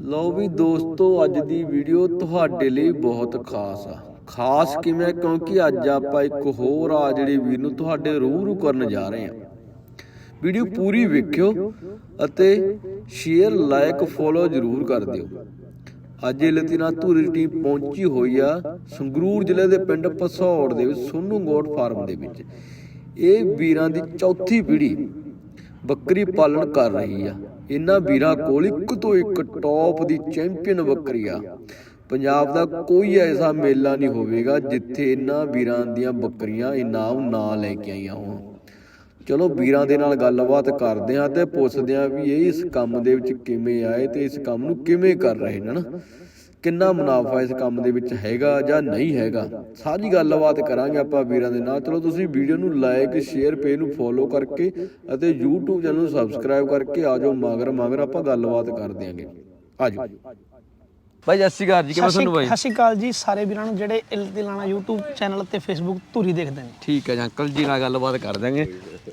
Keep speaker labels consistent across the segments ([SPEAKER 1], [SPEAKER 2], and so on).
[SPEAKER 1] ਲਓ ਵੀ ਦੋਸਤੋ, ਅੱਜ ਦੀ ਵੀਡੀਓ ਤੁਹਾਡੇ ਲਈ ਬਹੁਤ ਖਾਸ ਆ। ਖਾਸ ਕਿਵੇਂ? ਕਿਉਂਕਿ ਅੱਜ ਆਪਾਂ ਇੱਕ ਹੋਰ ਆ ਜਿਹੜੀ ਵੀਰ ਨੂੰ ਤੁਹਾਡੇ ਰੂਬਰੂ ਕਰਨ ਜਾ ਰਹੇ ਹਾਂ ਵੀਡੀਓ ਪੂਰੀ ਵੇਖਿਓ ਅਤੇ ਸ਼ੇਅਰ ਲਾਈਕ ਫੋਲੋ ਜ਼ਰੂਰ ਕਰ ਦਿਓ। ਅੱਜ ਇਹ ਲਤੀਨਾ ਧੂਰੀ ਟੀਮ ਪਹੁੰਚੀ ਹੋਈ ਆ ਸੰਗਰੂਰ ਜ਼ਿਲ੍ਹੇ ਦੇ ਪਿੰਡ ਪਸੌੜ ਦੇ ਵਿੱਚ ਸੋਨੂ ਗੋਟ ਫਾਰਮ ਦੇ ਵਿੱਚ। ਇਹ ਵੀਰਾਂ ਦੀ ਚੌਥੀ ਪੀੜ੍ਹੀ ਬੱਕਰੀ ਪਾਲਣ ਕਰ ਰਹੀ ਆ। ਇਹਨਾਂ ਵੀਰਾਂ ਕੋਲ ਇੱਕ ਤੋਂ ਇੱਕ ਟੌਪ ਦੀ ਚੈਂਪੀਅਨ ਬੱਕਰੀ ਆ। ਪੰਜਾਬ ਦਾ ਕੋਈ ਐਸਾ ਮੇਲਾ ਨਹੀਂ ਹੋਵੇਗਾ ਜਿੱਥੇ ਇਹਨਾਂ ਵੀਰਾਂ ਦੀਆਂ ਬੱਕਰੀਆਂ ਇਨਾਮ ਨਾ ਲੈ ਕੇ ਆਈਆਂ ਹੋਣ। ਚਲੋ ਵੀਰਾਂ ਦੇ ਨਾਲ ਗੱਲਬਾਤ ਕਰਦੇ ਹਾਂ ਤੇ ਪੁੱਛਦੇ ਹਾਂ ਵੀ ਇਹ ਇਸ ਕੰਮ ਦੇ ਵਿੱਚ ਕਿਵੇਂ ਆਏ ਤੇ ਇਸ ਕੰਮ ਨੂੰ ਕਿਵੇਂ ਕਰ ਰਹੇ ਨੇ ਨਾ ਕਿੰਨਾ ਮੁਨਾਫਾ ਇਸ ਕੰਮ ਦੇ ਵਿੱਚ ਹੈਗਾ ਜਾਂ ਨਹੀਂ ਹੈਗਾ? ਸਾਰੀ ਗੱਲਬਾਤ ਕਰਾਂਗੇ ਆਪਾਂ ਵੀਰਾਂ ਦੇ ਨਾਲ। ਚਲੋ ਤੁਸੀਂ ਵੀਡੀਓ ਨੂੰ ਲਾਈਕ ਸ਼ੇਅਰ ਪੇਜ ਨੂੰ ਫੋਲੋ ਕਰਕੇ ਅਤੇ YouTube ਚੈਨਲ ਨੂੰ ਸਬਸਕ੍ਰਾਈਬ ਕਰਕੇ ਆਜੋ ਮਗਰ ਮਗਰ ਆਪਾਂ ਗੱਲਬਾਤ ਕਰ ਦਿਆਂਗੇ ਆਜੋ ਭਾਈ ਜੱਸੀ ਸ਼੍ਰੀ ਅਕਾਲ ਜੀ ਕਿਵੇਂ ਤੁਹਾਨੂੰ ਭਾਈ
[SPEAKER 2] ਸਤਿ ਸ਼੍ਰੀ ਅਕਾਲ ਜੀ ਸਾਰੇ ਵੀਰਾਂ ਨੂੰ ਜਿਹੜੇ ਇਲ ਦਿਲਾਣਾ YouTube ਚੈਨਲ ਤੇ Facebook ਧੂਰੀ ਦੇਖਦੇ ਨੇ।
[SPEAKER 1] ਠੀਕ ਹੈ ਜੀ ਅੰਕਲ ਜੀ ਨਾਲ ਗੱਲਬਾਤ ਕਰ ਦਾਂਗੇ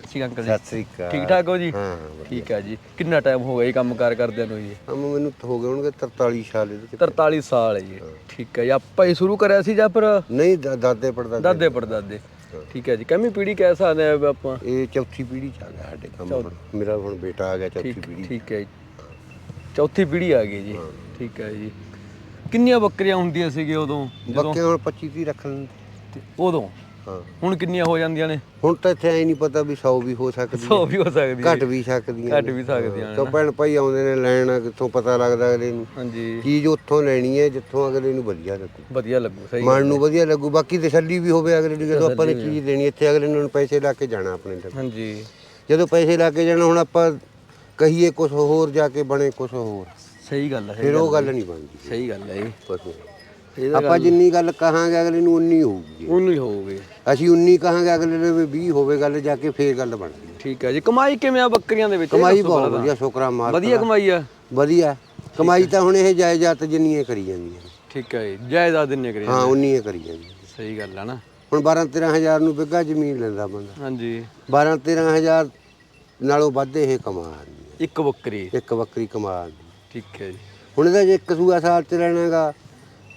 [SPEAKER 1] ਠੀਕ ਅੰਕਲ ਜੀ।
[SPEAKER 3] ਸਤਿ ਸ੍ਰੀ ਅਕਾਲ।
[SPEAKER 1] ਠੀਕ ਠਾਕ ਹੋ ਜੀ?
[SPEAKER 3] ਹਾਂ
[SPEAKER 1] ਠੀਕ ਹੈ ਜੀ। ਕਿੰਨਾ ਟਾਈਮ ਹੋ ਗਿਆ ਇਹ ਕੰਮ ਕਾਰ ਕਰਦਿਆਂ ਨੂੰ ਜੀ?
[SPEAKER 3] ਹਮ ਮੈਨੂੰ ਤਾਂ ਹੋ ਗਏ ਹੋਣਗੇ 43 ਸਾਲ ਇਹਦੇ ਚ।
[SPEAKER 1] 43 ਸਾਲ ਹੈ ਜੀ। ਠੀਕ ਹੈ ਜੀ ਆਪਾਂ ਇਹ ਸ਼ੁਰੂ ਕਰਿਆ ਸੀ ਜਾਂ ਫਿਰ
[SPEAKER 3] ਨਹੀਂ ਦਾਦੇ ਪੜਦਾਦੇ
[SPEAKER 1] ਦਾਦੇ ਪੜਦਾਦੇ ਠੀਕ ਹੈ ਜੀ ਕਮੀ ਪੀੜੀ ਕਹਿ ਸਕਦੇ ਆ ਆਪਾਂ?
[SPEAKER 3] ਇਹ ਚੌਥੀ ਪੀੜ੍ਹੀ ਚ ਆ ਗਿਆ ਸਾਡੇ ਕੰਮ। ਮੇਰਾ ਹੁਣ ਬੇਟਾ ਆ ਗਿਆ ਚੌਥੀ
[SPEAKER 1] ਠੀਕ
[SPEAKER 3] ਪੀੜ੍ਹੀ
[SPEAKER 1] ਠੀਕ ਹੈ ਜੀ। ਚੌਥੀ ਪੀੜੀ ਆ ਗਈ ਜੀ। ਠੀਕ ਹੈ ਜੀ। ਕਿੰਨੀਆਂ ਬੱਕਰੀਆਂ ਹੁੰਦੀਆਂ ਸੀਗੇ ਉਦੋਂ? ਜਦੋਂ?
[SPEAKER 3] ਬੱਕੇ ਹੁਣ 25 30 ਰੱਖ ਲੈਂਦੇ।
[SPEAKER 1] ਤੇ ਉਦੋਂ?
[SPEAKER 3] ਹਾਂ।
[SPEAKER 1] ਹੁਣ ਕਿੰਨੀਆਂ ਹੋ ਜਾਂਦੀਆਂ ਨੇ?
[SPEAKER 3] ਹੁਣ ਤਾਂ ਇੱਥੇ ਐ ਨਹੀਂ ਪਤਾ ਵੀ 100 ਵੀ ਹੋ ਸਕਦੀ
[SPEAKER 1] 100 ਵੀ ਹੋ ਸਕਦੀ ਹੈ
[SPEAKER 3] ਘਟ ਵੀ ਸਕਦੀਆਂ
[SPEAKER 1] ਘੱਟ ਵੀ ਸਕਦੀਆਂ ਨੇ
[SPEAKER 3] ਤਾਂ ਭੈਣ ਭਾਈ ਆਉਂਦੇ ਨੇ ਲੈਣ ਕਿੱਥੋਂ ਪਤਾ ਲੱਗਦਾ ਅਗਲੇ ਨੂੰ।
[SPEAKER 1] ਹਾਂਜੀ।
[SPEAKER 3] ਚੀਜ਼ ਉੱਥੋਂ ਲੈਣੀ ਹੈ ਜਿੱਥੋਂ ਅਗਲੇ ਨੂੰ ਵਧੀਆ ਲੱਗੂ।
[SPEAKER 1] ਵਧੀਆ ਲੱਗੂ ਸਹੀ
[SPEAKER 3] ਮਨ ਨੂੰ ਵਧੀਆ ਲੱਗੂ। ਬਾਕੀ ਤਸੱਲੀ ਵੀ ਹੋਵੇ ਅਗਲੇ ਨੂੰ ਜਦੋਂ ਆਪਾਂ ਨੇ ਚੀਜ਼ ਦੇਣੀ ਇੱਥੇ ਅਗਲੇ ਨੂੰ ਪੈਸੇ ਲਾ ਕੇ ਜਾਣਾ ਆਪਣੇ ਤੇ
[SPEAKER 1] ਹਾਂਜੀ।
[SPEAKER 3] ਜਦੋਂ ਪੈਸੇ ਲਾ ਕੇ ਜਾਣਾ ਹੁਣ ਆਪਾਂ ਕਹੀਏ ਕੁਝ ਹੋਰ ਜਾ ਕੇ ਬਣੇ ਕੁਝ ਹੋਰ।
[SPEAKER 1] ਸਹੀ ਗੱਲ ਹੈ
[SPEAKER 3] ਫਿਰ ਉਹ ਗੱਲ ਨਹੀਂ ਬਣਦੀ।
[SPEAKER 1] ਸਹੀ ਗੱਲ ਹੈ ਜੀ।
[SPEAKER 3] ਕੁਛ ਨਹੀਂ।
[SPEAKER 1] ਇਹਦਾ
[SPEAKER 3] ਆਪਾਂ ਜਿੰਨੀ ਗੱਲ ਕਹਾਂਗੇ ਅਗਲੇ ਨੂੰ ਉਨੀ ਹੋਊਗੀ।
[SPEAKER 1] ਉਹਨੂੰ ਹੀ ਹੋਊਗੀ।
[SPEAKER 3] ਅਸੀਂ ਉਨੀ ਕਹਾਂਗੇ ਅਗਲੇ ਨੂੰ ਵੀ 20 ਹੋਵੇ ਗੱਲ ਜਾ ਕੇ ਫੇਰ ਗੱਲ ਬਣਦੀ। ਹੈ।
[SPEAKER 1] ਠੀਕ ਹੈ ਜੀ। ਕਮਾਈ ਕਿਵੇਂ ਆ ਬੱਕਰੀਆਂ ਦੇ ਵਿੱਚ? ਇਹ
[SPEAKER 3] ਕਮਾਈ
[SPEAKER 1] ਦੱਸੋ
[SPEAKER 3] ਬਹੁਤ
[SPEAKER 1] ਪਹਿਲਾਂ।
[SPEAKER 3] ਵਧੀਆ ਸ਼ੁਕਰਾ ਮਾਰ।
[SPEAKER 1] ਵਧੀਆ ਕਮਾਈ ਆ?
[SPEAKER 3] ਵਧੀਆ। ਕਮਾਈ ਤਾਂ ਹੁਣ ਇਹ ਜਾਇਦਾਦ ਜਿੰਨੀਆਂ ਕਰੀ ਜਾਂਦੀਆਂ ਨੇ।
[SPEAKER 1] ਠੀਕ ਹੈ ਜੀ। ਜਾਇਦਾਦ ਦਿੰਨੇ ਕਰੀ
[SPEAKER 3] ਹਾਂ ਉਨੀਆਂ ਕਰੀ ਜਾਂਦੀਆਂ
[SPEAKER 1] ਸਹੀ ਗੱਲ ਆ ਨਾ।
[SPEAKER 3] ਹੁਣ 12 13000 ਨੂੰ ਬਿੱਗਾ ਜ਼ਮੀਨ ਲੈਂਦਾ ਬੰਦਾ।
[SPEAKER 1] ਹਾਂਜੀ।
[SPEAKER 3] 12 13000 ਨਾਲੋਂ ਵੱਧ ਇਹ ਕਮਾ ਰਹੀ ਹੈ।
[SPEAKER 1] ਇੱਕ ਬੱਕਰੀ।
[SPEAKER 3] ਇੱਕ ਬੱਕਰੀ ਕਮਾ ਰਹੀ ਹੈ।
[SPEAKER 1] ਠੀਕ ਹੈ ਜੀ।
[SPEAKER 3] ਹੁਣ ਇਹਦਾ ਜੇ ਇੱਕ ਸੂਆ ਸਾਲ ਚ ਲੈਣਾਗਾ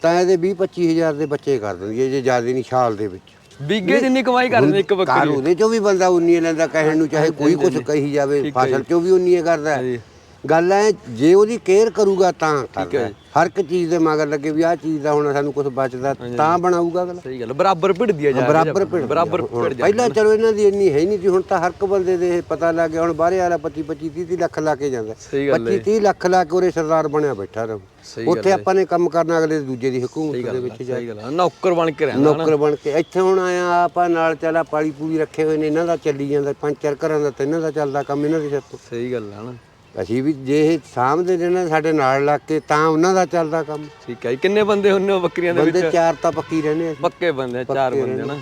[SPEAKER 3] ਤਾਂ ਇਹਦੇ 20 25000 ਦੇ ਬੱਚੇ ਕਰ ਦਿੰਦੀ ਹੈ ਜੇ ਜ਼ਿਆਦਾ ਨਹੀਂ ਸਾਲ ਦੇ ਵਿੱਚ।
[SPEAKER 1] ਬਿੱਗੇ ਜਿੰਨੀ ਕਮਾਈ ਕਰਦੇ ਇੱਕ
[SPEAKER 3] ਕਾਰ
[SPEAKER 1] ਬੱਕਰੀ
[SPEAKER 3] ਉਹਦੇ ਚੋਂ ਵੀ ਬੰਦਾ ਉਨੀ ਲੈਂਦਾ ਕਹਿਣ ਨੂੰ ਚਾਹੇ ਕੋਈ ਕੁਝ ਕਹੀ ਜਾਵੇ ਫਸਲ ਚੋਂ ਵੀ ਉਨੀ ਹੀ ਕਰਦਾ। ਹੈ। ਗੱਲ ਹੈ ਜੇ ਉਹਦੀ ਕੇਅਰ ਕਰੂਗਾ ਤਾਂ
[SPEAKER 1] ਹੈ
[SPEAKER 3] ਕਰਦਾ ਹੈ। ਹਰ ਇੱਕ ਚੀਜ਼ ਦੇ ਮਗਰ ਲੱਗੇ ਵੀ ਆਹ ਚੀਜ਼ ਦਾ ਹੁਣ ਸਾਨੂੰ ਕੁਝ ਬਚਦਾ ਤਾਂ ਬਣਾਊਗਾ ਅਗਲਾ।
[SPEAKER 1] ਸਹੀ ਗੱਲ ਬਰਾਬਰ ਭਿੜਦੀ ਆ ਜਾ
[SPEAKER 3] ਬਰਾਬਰ ਭਿੜ
[SPEAKER 1] ਬਰਾਬਰ ਭਿੜ ਜਾ
[SPEAKER 3] ਪਹਿਲਾਂ ਚਲੋ ਇਹਨਾਂ ਦੀ ਇੰਨੀ ਹੈ ਨਹੀਂ ਸੀ ਹੁਣ ਤਾਂ ਹਰ ਇੱਕ ਬੰਦੇ ਦੇ ਪਤਾ ਲੱਗ ਗਿਆ ਹੁਣ ਬਾਹਰੇ ਵਾਲਾ 25 25 30 30 ਲੱਖ ਲਾ ਕੇ ਜਾਂਦਾ।
[SPEAKER 1] ਸਹੀ ਗੱਲ
[SPEAKER 3] 25 30 ਲੱਖ ਲਾ ਕੇ ਉਹਰੇ ਸਰਦਾਰ ਬਣਿਆ ਬੈਠਾ ਰਹੂ। ਉੱਥੇ ਆਪਾਂ ਨੇ ਕੰਮ ਕਰਨਾ ਅਗਲੇ ਦੂਜੇ ਦੀ ਹਕੂਮਤ ਦੇ ਵਿੱਚ
[SPEAKER 1] ਆ। ਨੌਕਰ ਬਣ ਕੇ ਰਹਿਣਾ
[SPEAKER 3] ਨੌਕਰ ਬਣ ਕੇ। ਇੱਥੇ ਹੁਣ ਆਇਆ ਆਪਾਂ ਨਾਲ ਚੱਲਾ ਪਾਲੀ ਪੂਰੀ ਰੱਖੇ ਹੋਏ ਨੇ ਇਹਨਾਂ ਦਾ ਚੱਲੀ ਜਾਂਦਾ ਪੰਜ ਚਾਰ ਘਰਾਂ ਦਾ ਤੇ ਇਹਨਾਂ ਦਾ ਚੱਲਦਾ ਕੰਮ ਇਹਨਾਂ ਦੇ ਸਿਰ ਤੋਂ।
[SPEAKER 1] ਸਹੀ ਗੱਲ ਆ ਨਾ।
[SPEAKER 3] ਅਸੀਂ ਵੀ ਜੇ ਇਹ ਸਾਹਮਣੇ ਨੇ ਸਾਡੇ ਨਾਲ ਲੱਗ ਕੇ ਤਾਂ ਉਹਨਾਂ ਦਾ ਚੱਲਦਾ ਕੰਮ।
[SPEAKER 1] ਠੀਕ ਹੈ ਜੀ ਕਿੰਨੇ ਬੰਦੇ ਹੁੰਨੇ ਹੋ ਬੱਕਰੀਆਂ ਦੇ ਵਿੱਚ?
[SPEAKER 3] ਬੰਦੇ ਚਾਰ ਤਾਂ ਪੱਕੀ ਰਹਿੰਦੇ ਅਸੀਂ
[SPEAKER 1] ਪੱਕੇ ਬੰਦੇ ਆ, ਚਾਰ ਬੰਦੇ ਨਾ।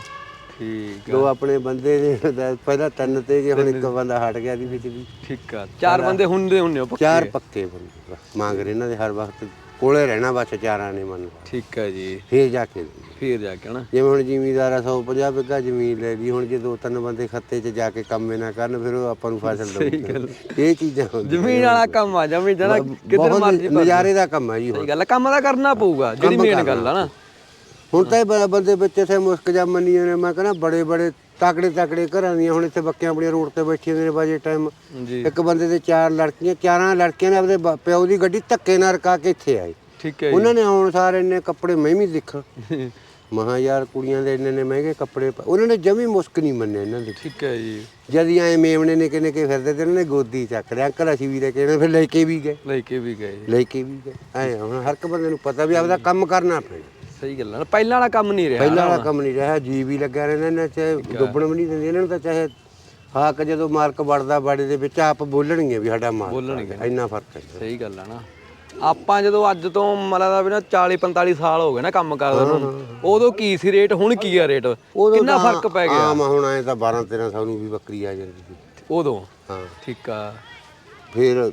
[SPEAKER 1] ਠੀਕ
[SPEAKER 3] ਦੋ ਆਪਣੇ ਬੰਦੇ ਦੇ ਦਾ- ਪਹਿਲਾਂ ਤਿੰਨ ਤੇ ਜੇ ਹੁਣ ਇੱਕ ਬੰਦਾ ਹਟ ਗਿਆ ਦੀ ਵਿੱਚ ਵੀ।
[SPEAKER 1] ਠੀਕ ਆ ਚਾਰ ਬੰਦੇ ਹੁੰਦੇ ਹੁੰਨੇ ਹੋ ਪੱਕੇ?
[SPEAKER 3] ਚਾਰ ਪੱਕੇ ਬੰਦੇ ਬਸ। ਮੰਗ ਰਹੇ ਇਹਨਾਂ ਦੇ ਹਰ ਵਕਤ ਕੋਲੇ ਰਹਿਣਾ ਬਸ ਚਾਰਾਂ ਨੇ ਮੰਨ ਲਓ।
[SPEAKER 1] ਠੀਕ ਹੈ ਜੀ।
[SPEAKER 3] ਫੇਰ ਜਾ ਕੇ।
[SPEAKER 1] ਫੇਰ ਜਾ ਕੇ ਨਾ
[SPEAKER 3] ਜਿਵੇਂ ਹੁਣ ਜ਼ਿਮੀਦਾਰ ਆ 150 ਬਿੱਗਾ ਜ਼ਮੀਨ ਲੈ ਲਈ ਹੁਣ ਜੇ ਦੋ ਤਿੰਨ ਬੰਦੇ ਖੱਤੇ 'ਚ ਜਾ ਕੇ ਕੰਮ ਨਾ ਕਰਨ ਫਿਰ ਉਹ ਆਪਾਂ ਨੂੰ ਫਸਲ ਦਊਗਾ। ਇਹ ਚੀਜ਼ਾਂ ਹੁੰਦੀਆਂ
[SPEAKER 1] ਜ਼ਮੀਨ ਵਾਲਾ ਕੰਮ ਆ ਜਮੀ ਜਣਾ
[SPEAKER 3] ਬਹੁਤ
[SPEAKER 1] ਮਰਜ਼ੀ
[SPEAKER 3] ਨਜ਼ਾਰੇ ਦਾ ਕੰਮ ਹੈ ਜੀ ਹੁਣ।
[SPEAKER 1] ਸਹੀ ਗੱਲ ਆ ਕੰਮ ਤਾਂ ਕਰਨਾ ਪਊਗਾ ਜਿਹੜੀ ਮੇਨ ਗੱਲ ਆ ਨਾ।
[SPEAKER 3] ਹੁਣ ਤਾਂ ਇਹ ਬ- ਬੰਦੇ ਵਿੱਚ ਇੱਥੇ ਮੁਸਕ ਜਾ ਮੰਨੀਆਂ ਨੇ ਮੈਂ ਕਹਿੰਦਾ ਬੜੇ ਬੜੇ ਤਾਕੜੇ ਤਾਕੜੇ ਘਰਾਂ ਦੀਆਂ ਹੁਣ ਇੱਥੇ ਬੱਕੀਆਂ ਆਪਣੀਆਂ ਰੋਡ ਤੇ ਬੈਠੀਆਂ ਨੇ ਬਾਜੇ ਟਾਈਮ
[SPEAKER 1] ਜੀ।
[SPEAKER 3] ਇੱਕ ਬੰਦੇ ਦੇ ਚਾਰ ਲੜਕੀਆਂ ਚਾਰਾਂ ਲੜਕੀਆਂ ਨੇ ਆਪਦੇ ਬ- ਪਿਓ ਦੀ ਗੱਡੀ ਧੱਕੇ ਨਾਲ ਰਕਾ ਕੇ ਇੱਥੇ ਆਏ।
[SPEAKER 1] ਠੀਕ ਹੈ
[SPEAKER 3] ਉਹਨਾਂ ਨੇ ਆਉਣ ਸਾਰੇ ਇੰਨੇ ਕੱਪੜੇ ਮੈਂ ਵੀ ਦੇਖਾਂ। ਮਹਾ ਯਾਰ ਕੁੜੀਆਂ ਦੇ ਇੰਨੇ ਨੇ ਮਹਿੰਗੇ ਕੱਪੜੇ ਪਾ- ਉਹਨਾਂ ਨੇ ਜਮੀ ਮੁਸਕ ਨਹੀਂ ਮੰਨੇ ਇਹਨਾਂ ਦੇ।
[SPEAKER 1] ਠੀਕ ਹੈ ਜੀ।
[SPEAKER 3] ਜਦ ਹੀ ਐ ਮੇਮਣੇ ਨੇ ਕਿਨੇ ਕੇ ਫਿਰਦੇ ਤੇ ਇਹਨਾਂ ਨੇ ਗੋਦੀ ਚੱਕ ਲਿਆ ਅੰਕਲ ਅਸੀਂ ਵੀ ਲੈ ਕੇ ਆਏ ਫਿਰ ਲੈ ਕੇ ਵੀ ਗਏ।
[SPEAKER 1] ਲੈ ਕੇ ਵੀ ਗਏ
[SPEAKER 3] ਲੈ ਕੇ ਵੀ ਗਏ। ਐ ਹੁਣ ਹਰ ਇੱਕ ਬੰਦੇ ਨੂੰ ਪਤਾ ਵੀ ਆਪਦਾ ਕੰਮ ਕਰਨਾ ਪੈਣਾ।
[SPEAKER 1] ਸਹੀ ਗੱਲ ਨਾ ਪਹਿਲਾਂ ਵਾਲਾ ਕੰਮ ਨਹੀਂ ਰਿਹਾ
[SPEAKER 3] ਪਹਿਲਾਂ ਵਾਲਾ ਕੰਮ ਨਹੀਂ ਰਿਹਾ ਜੀ ਵੀ ਲੱਗਿਆ ਰਹਿੰਦਾ ਇਹਨਾਂ ਚ ਡੁੱਬਣ ਵੀ ਨਹੀਂ ਦਿੰਦੇ ਇਹਨਾਂ ਨੂੰ ਤਾਂ ਚਾਹੇ ਹਾਕ ਜਦੋਂ ਮਾਲਕ ਵੜਦਾ ਬਾੜੇ ਦੇ ਵਿੱਚ ਆਪ ਬੋਲਣਗੇ ਵੀ ਸਾਡਾ ਮਾਲਕ
[SPEAKER 1] ਬੋਲਣਗੇ।
[SPEAKER 3] ਇੰਨਾ ਫ਼ਰਕ ਹੈ।
[SPEAKER 1] ਸਹੀ ਗੱਲ ਆ ਨਾ। ਆਪਾਂ ਜਦੋਂ ਅੱਜ ਤੋਂ ਮਤਲਬ ਵੀ ਨਾ 40 45 ਸਾਲ ਹੋ ਗਏ ਨਾ ਕੰਮ ਕਰਦੇ ਨੂੰ ਉਦੋਂ ਕੀ ਸੀ ਰੇਟ ਹੁਣ ਕੀ ਆ ਰੇਟ? ਕਿੰਨਾ ਫ਼ਰਕ ਪੈ ਗਿਆ?
[SPEAKER 3] ਆਮ ਹੁਣ ਐ ਤਾਂ 12 1300 ਨੂੰ ਵੀ ਬੱਕਰੀ ਆ ਜਾਂਦੀ ਸੀ।
[SPEAKER 1] ਉਦੋਂ?
[SPEAKER 3] ਹਾਂ।
[SPEAKER 1] ਠੀਕ ਆ।
[SPEAKER 3] ਫਿਰ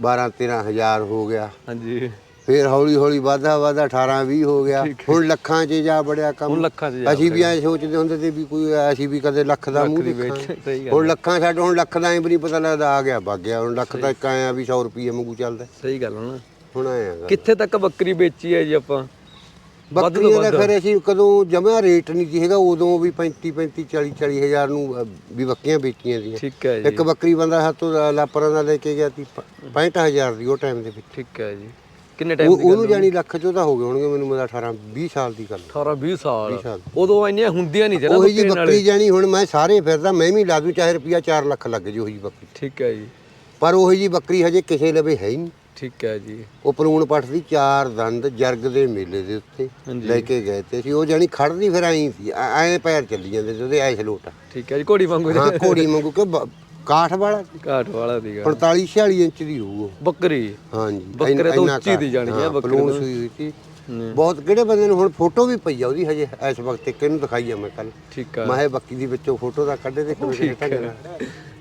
[SPEAKER 3] 12 13000 ਹੋ ਗਿਆ।
[SPEAKER 1] ਹਾਂਜੀ।
[SPEAKER 3] ਫਿਰ ਹੌਲੀ ਹੌਲੀ ਵਾਧਾ ਵਾਧਾ 18 20 ਹੋ ਗਿਆ। ਹੁਣ ਲੱਖਾਂ 'ਚ ਜਾ ਬੜਿਆ ਕੰਮ।
[SPEAKER 1] ਹੁਣ ਲੱਖਾਂ 'ਚ ਜਾ
[SPEAKER 3] ਅਸੀਂ ਵੀ ਐ ਸੋਚਦੇ ਹੁੰਦੇ ਤੇ ਵੀ ਕੋਈ ਅਸੀਂ ਵੀ ਕਦੇ ਲੱਖ ਦਾ ਮੂੰਹ ਦੇਖਾਂ ਹੁਣ ਲੱਖਾਂ ਛੱਡ ਹੁਣ ਲੱਖ ਦਾ ਐ ਵੀ ਨਹੀਂ ਪਤਾ ਲੱਗਦਾ ਆ ਗਿਆ ਵਗ ਗਿਆ। ਹੁਣ ਲੱਖ ਤਾਂ ਇੱਕ ਆਇਆ ਵੀ 100 ਰੁਪਏ ਵਾਂਗੂ ਚੱਲਦਾ।
[SPEAKER 1] ਸਹੀ ਗੱਲ
[SPEAKER 3] ਹੁਣ ਆਏਗਾ
[SPEAKER 1] ਕਿੱਥੇ ਤੱਕ ਬੱਕਰੀ ਵੇਚੀ ਹੈ ਜੀ ਆਪਾਂ?
[SPEAKER 3] ਬੱਕਰੀਆਂ ਦਾ। ਫਿਰ ਅਸੀਂ ਕਦੋਂ ਜਮਾ ਰੇਟ ਨਹੀਂ ਸੀ ਹੈਗਾ ਉਦੋਂ ਵੀ 35 35 40 40 ਹਜ਼ਾਰ ਨੂੰ ਵੀ ਬੱਕਰੀਆਂ ਵੇਚੀਆਂ ਦੀਆਂ
[SPEAKER 1] ਠੀਕ ਹੈ ਜੀ।
[SPEAKER 3] ਇੱਕ ਬੱਕਰੀ ਬੰਦਾ ਹੱਥੋਂ ਲਾਪਰਾਂ ਦਾ ਲੈ ਕੇ ਗਿਆ ਸੀ 65000 ਦੀ ਉਹ ਟਾਈਮ ਦੇ ਵਿੱਚ।
[SPEAKER 1] ਠੀਕ ਹੈ ਜੀ। ਕਿੰਨੇ ਟਾਈਮ ਦੀ ਗੱਲ
[SPEAKER 3] ਉਹਨੂੰ ਜਾਨੀ ਲੱਖ ਚੋਂ ਤਾਂ ਹੋ ਗਏ ਹੋਣਗੇ ਮੈਨੂੰ ਮਤਲਬ 18 20 ਸਾਲ ਦੀ ਗੱਲ
[SPEAKER 1] 18 20 ਸਾਲ। ਉਦੋਂ ਇੰਨੀਆਂ ਹੁੰਦੀਆਂ ਨਹੀਂ ਨਾ
[SPEAKER 3] ਉਹੀ ਜੀ
[SPEAKER 1] ਬੱਕਰੀ
[SPEAKER 3] ਜਾਨੀ ਹੁਣ ਮੈਂ ਸਾਰੇ ਫਿਰਦਾ ਮੈਂ ਵੀ ਲਾ ਦੂੰ ਚਾਹੇ ਰੁਪਿਆ 4 ਲੱਖ ਲੱਗ ਜੇ ਉਹੀ ਬੱਕਰੀ।
[SPEAKER 1] ਠੀਕ ਹੈ ਜੀ।
[SPEAKER 3] ਪਰ ਉਹੀ ਜੀ ਬੱਕਰੀ ਹਜੇ ਕਿਸੇ ਲਵੇ ਹੈ ਹੀ ਨਹੀਂ।
[SPEAKER 1] ਠੀਕ ਹੈ ਜੀ।
[SPEAKER 3] ਉਹ ਪਲੂਣ ਪੱਟ ਦੀ ਚਾਰ ਦੰਦ ਜਰਗ ਦੇ ਮੇਲੇ ਦੇ ਉੱਤੇ। ਲੈ ਕੇ ਗਏ ਤੇ ਸੀ ਉਹ ਜਾਨੀ ਖੜਦੀ ਫਿਰ ਆਈ ਸੀ ਐ ਐਂ ਪੈਰ ਚੱਲੀ ਜਾਂਦੇ ਸੀ ਉਹਦੇ ਐਸ ਲੋਟਾ
[SPEAKER 1] ਠੀਕ ਹੈ ਜੀ ਘੋੜੀ ਵਾਂਗੂ
[SPEAKER 3] ਹਾਂ ਘੋੜੀ ਵਾਂਗੂ ਕਿ ਕਾਠ ਵਾਲਾ? ਸੀ।
[SPEAKER 1] ਘਾਟ ਵਾਲਾ ਦੀਗਾ
[SPEAKER 3] 45 46 ਇੰਚ ਦੀ ਹੋਊ ਉਹ।
[SPEAKER 1] ਬੱਕਰੀ।
[SPEAKER 3] ਹਾਂਜੀ
[SPEAKER 1] ਬੱਕਰੇ
[SPEAKER 3] ਇੰਨਾ-
[SPEAKER 1] ਤੋਂ
[SPEAKER 3] ਇੰਨਾ
[SPEAKER 1] ਉੱਚੀ ਦੀ ਜਾਣੀ ਹੈ
[SPEAKER 3] ਹਾਂ,
[SPEAKER 1] ਬੱਕਰੇ
[SPEAKER 3] ਪਲੂਣ
[SPEAKER 1] ਤੋਂ।
[SPEAKER 3] ਸੂਈ ਹੋਈ ਸੀ।
[SPEAKER 1] ਹੂੰ।
[SPEAKER 3] ਬਹੁਤ ਕਿਹੜੇ ਬੰਦੇ ਨੂੰ ਹੁਣ ਫੋਟੋ ਵੀ ਪਈ ਆ ਉਹਦੀ ਹਜੇ ਇਸ ਵਕਤ ਤੇ ਕਿਹਨੂੰ ਦਿਖਾਈ ਆ ਮੈਂ ਕੱਲ
[SPEAKER 1] ਠੀਕ ਹੈ
[SPEAKER 3] ਮੈਂ ਇਹ ਬੱਕੀ ਦੀ ਵਿੱਚੋਂ ਫੋਟੋ ਦਾ ਕੱਢੇ ਤੇ ਕਿਵੇਂ ਨਾਲ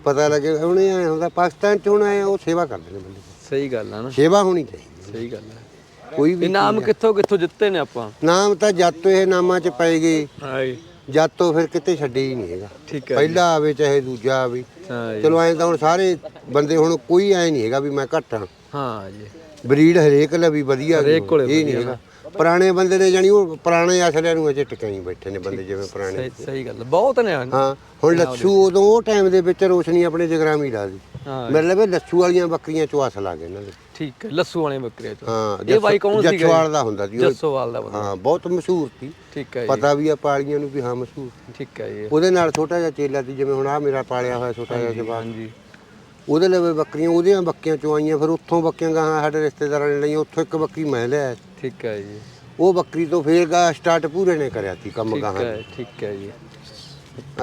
[SPEAKER 3] ਪਤਾ ਲੱਗੇ ਉਹਨੇ ਐ ਹੁੰਦਾ ਪਾਕਿਸਤਾਨ ਚ ਹੁਣ ਆ, ਉਹ ਸੇਵਾ ਕਰਦੇ ਨੇ ਬੰਦੇ।
[SPEAKER 1] ਸਹੀ ਗੱਲ ਹੈ ਨਾ।
[SPEAKER 3] ਸੇਵਾ ਹੋਣੀ ਚਾਹੀਦੀ
[SPEAKER 1] ਸਹੀ ਗੱਲ ਹੈ
[SPEAKER 3] ਕੋਈ ਵੀ
[SPEAKER 1] ਇਨਾਮ ਕਿੱਥੋਂ ਕਿੱਥੋਂ ਜਿੱਤੇ ਨੇ ਆਪਾਂ?
[SPEAKER 3] ਨਾਮ ਤਾਂ ਜਾਤੋ ਇਹ ਨਾਮਾਂ ਚ ਪੈ ਗਏ।
[SPEAKER 1] ਹਾਂ ਜੀ
[SPEAKER 3] ਜਾਤੋ ਫਿਰ ਕਿਤੇ ਛੱਡੇ ਹੀ ਨਹੀਂ ਹੈਗਾ।
[SPEAKER 1] ਠੀਕ
[SPEAKER 3] ਪਹਿਲਾ ਆਵੇ ਚਾਹੇ ਦੂਜਾ ਆਵੇ।
[SPEAKER 1] ਹਾਂ ਜੀ।
[SPEAKER 3] ਚਲੋ ਐਂ ਤਾਂ ਹੁਣ ਸਾਰੇ ਬੰਦੇ ਹੁਣ ਕੋਈ ਐ ਨਹੀਂ ਹੈਗਾ ਵੀ ਮੈਂ ਘੱਟ ਹਾਂ।
[SPEAKER 1] ਹਾਂ ਜੀ।
[SPEAKER 3] ਬਰੀਡ ਹਰੇਕ ਲਈ ਵੀ ਵਧੀਆ
[SPEAKER 1] ਹਰੇਕ ਕੋਲੇ
[SPEAKER 3] ਇਹ ਨਹੀਂ ਹੈਗਾ। ਪੁਰਾਣੇ ਬੰਦੇ ਨੇ ਜਾਨੀ ਉਹ ਪੁਰਾਣੇ ਅਸਲਿਆਂ ਨੂੰ ਅਜੇ ਟਿਕਾਈ ਬੈਠੇ ਨੇ ਬੰਦੇ ਜਿਵੇਂ ਪੁਰਾਣੇ।
[SPEAKER 1] ਸਹੀ ਗੱਲ। ਬਹੁਤ ਨੇ।
[SPEAKER 3] ਹਾਂ ਹੁਣ ਲੱਛੂ ਉਦੋਂ ਉਹ ਟਾਈਮ ਦੇ ਵਿੱਚ ਰੋਸ਼ਨੀ ਆਪਣੇ ਜਗਰਾਮੀ ਲਾ ਦੀ
[SPEAKER 1] ਹਾਂ।
[SPEAKER 3] ਮੇਰੇ ਲਈ ਲੱਛੂ ਵਾਲੀਆਂ ਬੱਕਰੀਆਂ ਚੋਂ ਅਸਲ ਆ ਗਏ ਇਹਨਾਂ ਦੇ।
[SPEAKER 1] ਠੀਕ ਹੈ ਲੱਸੂ ਵਾਲੇ ਬੱਕਰੇ ਤੋਂ
[SPEAKER 3] ਹਾਂ
[SPEAKER 1] ਇਹ ਬਾਈ ਕੌਣ ਸੀਗਾ ਜੀ?
[SPEAKER 3] ਜੱਸਵਾਲ ਦਾ ਹੁੰਦਾ ਸੀ ਉਹ।
[SPEAKER 1] ਜੱਸੋਵਾਲ ਦਾ ਬੰਦਾ।
[SPEAKER 3] ਹਾਂ ਬਹੁਤ ਮਸ਼ਹੂਰ ਸੀ।
[SPEAKER 1] ਠੀਕ ਹੈ ਜੀ।
[SPEAKER 3] ਪਤਾ ਵੀ ਆ ਪਾਲੀਆਂ ਨੂੰ ਵੀ ਹਾਂ ਮਸ਼ਹੂਰ।
[SPEAKER 1] ਠੀਕ ਹੈ ਜੀ।
[SPEAKER 3] ਉਹਦੇ ਨਾਲ ਛੋਟਾ ਜਿਹਾ ਚੇਲਾ ਸੀ ਜਿਵੇਂ ਹੁਣ ਆ ਮੇਰਾ ਪਾਲਿਆ ਹੋਇਆ ਛੋਟਾ ਜਿਹਾ ਜਵਾਨ
[SPEAKER 1] ਹਾਂਜੀ।
[SPEAKER 3] ਉਹਦੇ ਲਵੇ ਬੱਕਰੀਆਂ ਉਹਦੀਆਂ ਬੱਕੀਆਂ ਚੋਂ ਆਈਆਂ ਫਿਰ ਉੱਥੋਂ ਬੱਕੀਆਂ ਗਾਹਾਂ ਸਾਡੇ ਰਿਸ਼ਤੇਦਾਰਾਂ ਨੇ ਲਈਆਂ ਉੱਥੋਂ ਇੱਕ ਬੱਕਰੀ ਮੈਂ ਲਿਆ।
[SPEAKER 1] ਠੀਕ ਹੈ ਜੀ।
[SPEAKER 3] ਉਹ ਬੱਕਰੀ ਤੋਂ ਫੇਰ ਗਾ ਸਟਾਰਟ ਪੂਰੇ ਨੇ ਕਰਿਆ ਸੀ ਕੰਮ
[SPEAKER 1] ਠੀਕ
[SPEAKER 3] ਗਾਹਾਂ
[SPEAKER 1] ਹੈ ਠੀਕ ਹੈ ਜੀ।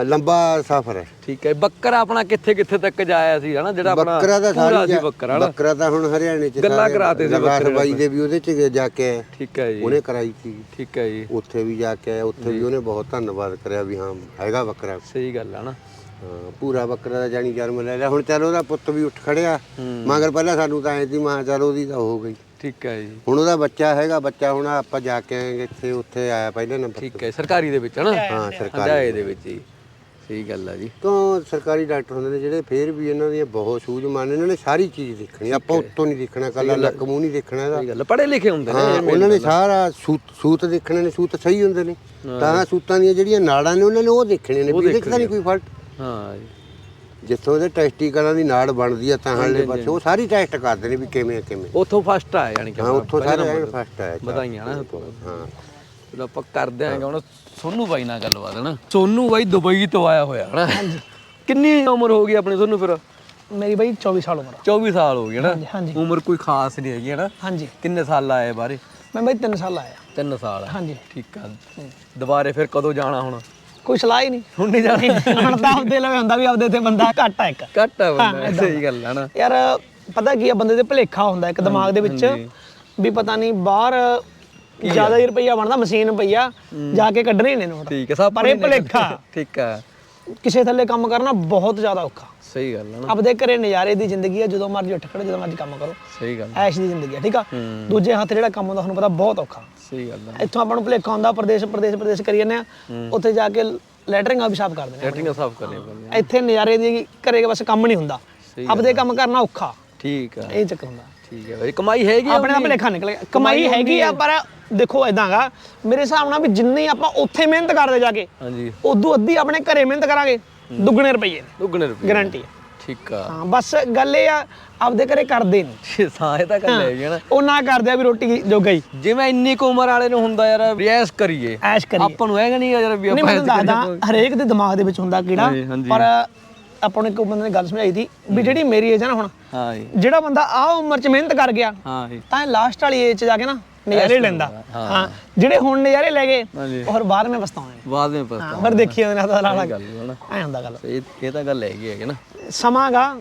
[SPEAKER 3] ਲੰਬਾ ਸਫ਼ਰ ਹੈ
[SPEAKER 1] ਠੀਕ ਹੈ ਬੱਕਰਾ ਆਪਣਾ ਕਿੱਥੇ ਕਿੱਥੇ ਤੱਕ ਜਾਇਆ ਸੀ ਹਨਾ ਜਿਹੜਾ ਆਪਣਾ
[SPEAKER 3] ਬੱਕਰਾ ਦਾ
[SPEAKER 1] ਪੂਰਾ
[SPEAKER 3] ਸਾਰੀ
[SPEAKER 1] ਸੀ ਬੱਕਰਾ ਹਨਾ?
[SPEAKER 3] ਬੱਕਰਾ ਤਾਂ ਹੁਣ ਹਰਿਆਣੇ ਚ
[SPEAKER 1] ਗੱਲਾਂ ਕਰਾਤੇ ਸੀ ਬੱਕਰੇ
[SPEAKER 3] ਬਾਈ ਦੇ ਵੀ ਉਹਦੇ ਚ ਜਾ ਕੇ ਆਏ।
[SPEAKER 1] ਠੀਕ ਹੈ ਜੀ।
[SPEAKER 3] ਉਹਨੇ ਕਰਾਈ ਸੀ।
[SPEAKER 1] ਠੀਕ ਹੈ ਜੀ।
[SPEAKER 3] ਉੱਥੇ ਵੀ ਜਾ ਕੇ ਆਏ, ਉੱਥੇ ਵੀ ਉਹਨੇ ਬਹੁਤ ਧੰਨਵਾਦ ਕਰਿਆ ਵੀ ਹਾਂ ਹੈਗਾ ਬੱਕਰਾ।
[SPEAKER 1] ਸਹੀ ਗੱਲ ਹੈ ਨਾ।
[SPEAKER 3] ਹਾਂ ਪੂਰਾ ਬੱਕਰਾ ਦਾ ਜਾਨੀ ਜਨਮ ਲੈ ਲਿਆ। ਹੁਣ ਚੱਲ ਉਹਦਾ ਪੁੱਤ ਵੀ ਉੱਠ ਖੜਿਆ।
[SPEAKER 1] ਹੂੰ।
[SPEAKER 3] ਮਗਰ ਪਹਿਲਾਂ ਸਾਨੂੰ ਤਾਂ ਐਂ ਸੀ ਮਾਂ ਚੱਲ ਉਹਦੀ ਤਾਂ ਹੋ ਗਈ।
[SPEAKER 1] ਠੀਕ ਹੈ ਜੀ।
[SPEAKER 3] ਹੁਣ ਉਹਦਾ ਬੱਚਾ ਹੈਗਾ ਬੱਚਾ ਹੁਣ ਆਪਾਂ ਜਾ ਕੇ ਆਏਗੇ ਇੱਥੇ ਉੱਥੇ ਆਇਆ ਪਹਿਲੇ ਨੰਬਰ
[SPEAKER 1] ਠੀਕ ਹੈ ਸਰਕਾਰੀ ਦੇ ਵਿੱਚ ਹਨਾ
[SPEAKER 3] ਹਾਂ ਸਰਕਾਰੀ
[SPEAKER 1] ਹੰਡਾਏ ਦੇ ਵਿੱਚ। ਹੀ ਸਹੀ ਗੱਲ ਹੈ ਜੀ।
[SPEAKER 3] ਤੋਂ ਸਰਕਾਰੀ ਡਾਕਟਰ ਹੁੰਦੇ ਨੇ ਜਿਹੜੇ ਫੇਰ ਵੀ ਇਹਨਾਂ ਦੀਆਂ ਬਹੁਤ ਸੂਝਵਾਨ ਨੇ ਇਹਨਾਂ ਨੇ ਸਾਰੀ ਚੀਜ਼ ਦੇਖਣੀ ਆਪਾਂ ਉੱਤੋਂ ਨਹੀਂ ਦੇਖਣਾ ਕੱਲਾ ਲੱਕ ਮੂੰਹ ਨਹੀਂ ਦੇਖਣਾ ਇਹਦਾ।
[SPEAKER 1] ਸਹੀ ਗੱਲ ਪੜੇ ਲਿਖੇ ਹੁੰਦੇ ਨੇ
[SPEAKER 3] ਹਾਂ ਉਹਨਾਂ ਨੇ ਸਾਰਾ ਸੂਤ ਸੂਤ ਦੇਖਣੇ ਨੇ ਸੂਤ ਸਹੀ ਹੁੰਦੇ ਨੇ। ਤਾਂ ਸੂਤਾਂ ਦੀਆਂ ਜਿਹੜੀਆਂ ਨਾੜਾਂ ਨੇ ਉਹਨਾਂ ਨੇ ਉਹ ਦੇਖਣੇ ਨੇ ਵੀ ਦੇਖਦਾ ਨਹੀਂ ਕੋਈ ਫਾਲਟ
[SPEAKER 1] ਹਾਂ ਜੀ।
[SPEAKER 3] ਜਿੱਥੋਂ ਉਹਦੇ ਟੈਸਟੀਕਲਾਂ ਦੀ ਨਾੜ ਬਣਦੀ ਆ ਤਾਂ ਹਲੇ ਬਸ ਉਹ ਸਾਰੀ ਟੈਸਟ ਕਰਦੇ ਨੇ ਵੀ ਕਿਵੇਂ ਕਿਵੇਂ
[SPEAKER 1] ਉੱਥੋਂ ਫਸਟ ਆਇਆ ਯਾਨੀ ਕਿ
[SPEAKER 3] ਹਾਂ ਉੱਥੋਂ ਸਾਰੇ ਫਸਟ ਆਇਆ।
[SPEAKER 1] ਵਧਾਈਆਂ ਨਾ ਉੱਥੋਂ।
[SPEAKER 3] ਹਾਂ।
[SPEAKER 1] ਚਲੋ ਆਪਾਂ ਕਰਦੇ ਆਂਗੇ ਹੁਣ ਸੋਨੂ ਬਾਈ ਨਾਲ ਗੱਲਬਾਤ ਹਨਾ ਸੋਨੂ ਬਾਈ ਦੁਬਈ ਤੋਂ ਆਇਆ ਹੋਇਆ ਹਨਾ? ਹਾਂਜੀ। ਕਿੰਨੀ ਉਮਰ ਹੋ ਗਈ ਆਪਣੀ ਸੋਨੂ ਫਿਰ?
[SPEAKER 2] ਮੇਰੀ ਬਾਈ 24 ਸਾਲ ਉਮਰ ਆ।
[SPEAKER 1] 24 ਸਾਲ ਹੋ ਗਏ ਨਾ
[SPEAKER 2] ਹਾਂਜੀ, ਹਾਂਜੀ।
[SPEAKER 1] ਉਮਰ ਕੋਈ ਖਾਸ ਨਹੀਂ ਹੈਗੀ ਹਨਾ?
[SPEAKER 2] ਹਾਂਜੀ।
[SPEAKER 1] ਕਿੰਨੇ ਸਾਲ ਆਏ ਬਾਰੇ?
[SPEAKER 2] ਮੈਂ ਬਾਈ 3 ਸਾਲ ਆਇਆ।
[SPEAKER 1] 3 ਸਾਲ
[SPEAKER 2] ਹਾਂਜੀ।
[SPEAKER 1] ਠੀਕ ਆ। ਦੁਬਾਰੇ ਫਿਰ ਕਦੋਂ ਜਾਣਾ ਹੁਣ?
[SPEAKER 2] ਕੋਈ ਸਲਾਹ ਹੀ ਨਹੀਂ।
[SPEAKER 1] ਹੁਣ ਨਹੀਂ ਜਾਣਾ।
[SPEAKER 2] ਹੁਣ ਤਾਂ ਆਪਦੇ ਲਵੇ ਹੁੰਦਾ ਵੀ ਆਪਦੇ ਤੇ ਬੰਦਾ ਘੱਟ ਆ ਇੱਕ।
[SPEAKER 1] ਘੱਟ ਆ ਬੰਦਾ ਸਹੀ ਗੱਲ ਆ ਨਾ।
[SPEAKER 2] ਯਾਰ ਪਤਾ ਕੀ ਆ ਬੰਦੇ ਦੇ ਭੁਲੇਖਾ ਹੁੰਦਾ ਇੱਕ ਦਿਮਾਗ ਦੇ ਵਿੱਚ ਵੀ ਪਤਾ ਨਹੀਂ ਬਾਹਰ ਜ਼ਿਆਦਾ ਹੀ ਰੁਪਈਆ ਬਣਦਾ ਮਸ਼ੀਨ ਪਈਆ ਜਾ ਕੇ ਕੱਢਣੇ ਨੇ ਨੋਟ
[SPEAKER 1] ਠੀਕ ਹੈ ਸਭ
[SPEAKER 2] ਪਰ ਇਹ ਭੁਲੇਖਾ।
[SPEAKER 1] ਠੀਕ ਆ।
[SPEAKER 2] ਕਿਸੇ ਥੱਲੇ ਕੰਮ ਕਰਨਾ ਬਹੁਤ ਜ਼ਿਆਦਾ ਔਖਾ।
[SPEAKER 1] ਸਹੀ ਗੱਲ ਆ ਨਾ।
[SPEAKER 2] ਆਪਦੇ ਘਰੇ ਨਜ਼ਾਰੇ ਦੀ ਜ਼ਿੰਦਗੀ ਆ ਜਦੋਂ ਮਰਜ਼ੀ ਉੱਠ ਖੜੋ ਜਦੋਂ ਮਰਜ਼ੀ ਕੰਮ ਕਰੋ।
[SPEAKER 1] ਸਹੀ ਗੱਲ
[SPEAKER 2] ਐਸ਼ ਦੀ ਜ਼ਿੰਦਗੀ ਆ ਠੀਕ ਆ? ਦੂਜੇ ਹੱਥ ਜਿਹੜਾ ਕੰਮ ਹੁੰਦਾ ਤੁਹਾਨੂੰ ਪਤਾ ਬਹੁਤ ਔਖਾ।
[SPEAKER 1] ਸਹੀ ਗੱਲ ਆ।
[SPEAKER 2] ਇੱਥੋਂ ਆਪਾਂ ਨੂੰ ਭੁਲੇਖਾ ਹੁੰਦਾ ਪ੍ਰਦੇਸ਼ ਪ੍ਰਦੇਸ਼ ਪ੍ਰਦੇਸ਼ ਕਰੀ ਜਾਂਦੇ ਆ। ਉੱਥੇ ਜਾ ਕੇ ਲੈਟਰਿੰਗਾਂ ਵੀ ਸਾਫ਼ ਕਰ ਦਿੰਦੇ
[SPEAKER 1] ਸੈਟਿੰਗ ਸਾਫ਼ ਕਰਨੀ ਪੈਂਦੀ
[SPEAKER 2] ਆ ਇੱਥੇ ਨਜ਼ਾਰੇ ਦੀ ਘਰੇ ਬਸ ਕੰਮ ਨਹੀਂ ਹੁੰਦਾ। ਆਪਦੇ ਕੰਮ ਕਰਨਾ ਔਖਾ।
[SPEAKER 1] ਠੀਕ ਆ।
[SPEAKER 2] ਇਹ ਚੱਕਰ ਹੁੰਦਾ।
[SPEAKER 1] ਠੀਕ ਹੈ ਬਈ ਕਮਾਈ ਹੈਗੀ
[SPEAKER 2] ਆਪਣੇ ਦਾ ਭੁਲੇਖਾ ਨਿਕਲ ਗਿਆ। ਕਮਾਈ ਹੈਗੀ ਆ ਪਰ ਦੇਖੋ ਇਦਾਂਗਾ ਮੇਰੇ ਹਿਸਾਬ ਨਾਲ ਵੀ ਜਿੰਨੀ ਆਪਾਂ ਉੱਥੇ ਮਿਹਨਤ ਕਰਦੇ ਜਾ ਕੇ
[SPEAKER 1] ਹਾਂਜੀ।
[SPEAKER 2] ਉਦੋਂ ਅੱਧੀ ਆਪਣੇ ਘਰੇ ਮਿਹਨਤ ਕਰਾਂਗੇ ਦੁੱਗਣੇ ਰੁਪਏ
[SPEAKER 1] ਦੁੱਗਣੇ ਰੁਪਏ
[SPEAKER 2] ਗਾਰੰਟੀ
[SPEAKER 1] ਠੀਕ ਆ।
[SPEAKER 2] ਹਾਂ ਬਸ ਗੱਲ ਇਹ ਆ ਆਪਦੇ ਘਰੇ ਕਰਦੇ ਨਹੀਂ
[SPEAKER 1] ਸਾਹ ਇਹ ਤਾਂ ਗੱਲ ਹੈਗੀ ਆ ਨਾ।
[SPEAKER 2] ਉਹ ਨਾ ਕਰਦੇ ਆ ਵੀ ਰੋਟੀ ਜੋਗਾ ਹੀ।
[SPEAKER 1] ਜਿਵੇਂ ਇੰਨੀ ਕੁ ਉਮਰ ਵਾਲੇ ਨੂੰ ਹੁੰਦਾ ਯਾਰ ਰਿਆਸ ਕਰੀਏ
[SPEAKER 2] ਐਸ਼ ਕਰੀਏ।
[SPEAKER 1] ਆਪਾਂ ਨੂੰ ਹੈਗਾ ਨਹੀਂ ਯਾਰ ਵੀ ਆਪਾਂ
[SPEAKER 2] ਹਰੇਕ ਦੇ ਦਿਮਾਗ ਦੇ ਵਿੱਚ ਹੁੰਦਾ
[SPEAKER 1] ਹਾਂਜੀ।
[SPEAKER 2] ਪਰ ਆਪਾਂ ਨੂੰ ਇੱਕ ਬੰਦੇ ਨੇ ਗੱਲ ਸਮਝਾਈ ਸੀ ਵੀ ਜਿਹੜੀ ਮੇਰੀ ਏਜ ਹੈ ਨਾ ਹੁਣ
[SPEAKER 1] ਹਾਂ ਜੀ।
[SPEAKER 2] ਜਿਹੜਾ ਬੰਦਾ ਆ ਉਮਰ 'ਚ ਮਿਹਨਤ ਕਰ ਗਿਆ
[SPEAKER 1] ਹਾਂ ਜੀ।
[SPEAKER 2] ਤਾਂ ਲਾਸਟ ਵਾਲੀ ਏਜ 'ਚ ਜਾ ਕੇ ਨਾ ਨਜ਼ਾਰੇ ਲੈਂਦਾ। ਹਾਂ। ਜਿਹੜੇ ਹੁਣ ਨਜ਼ਾਰੇ ਲੈ ਗਏ ਫਿਰ ਬਾਅਦ ਵਿੱਚ ਪਛਤਾਉਣੇ
[SPEAKER 1] ਬਾਅਦ ਵਿੱਚ
[SPEAKER 2] ਹਾਂ ਫਿਰ ਦੇਖੀ ਉਹਦੇ ਨਾਲ ਤਾਂ ਲਾਲਾ
[SPEAKER 1] ਗੱਲ ਨਾ।
[SPEAKER 2] ਐ ਹੁੰਦਾ ਗੱਲ।
[SPEAKER 1] ਇਹ ਤਾਂ ਗੱਲ ਹੈਗੀ ਹੈ ਨਾ।
[SPEAKER 2] ਸਮਾਂਗਾ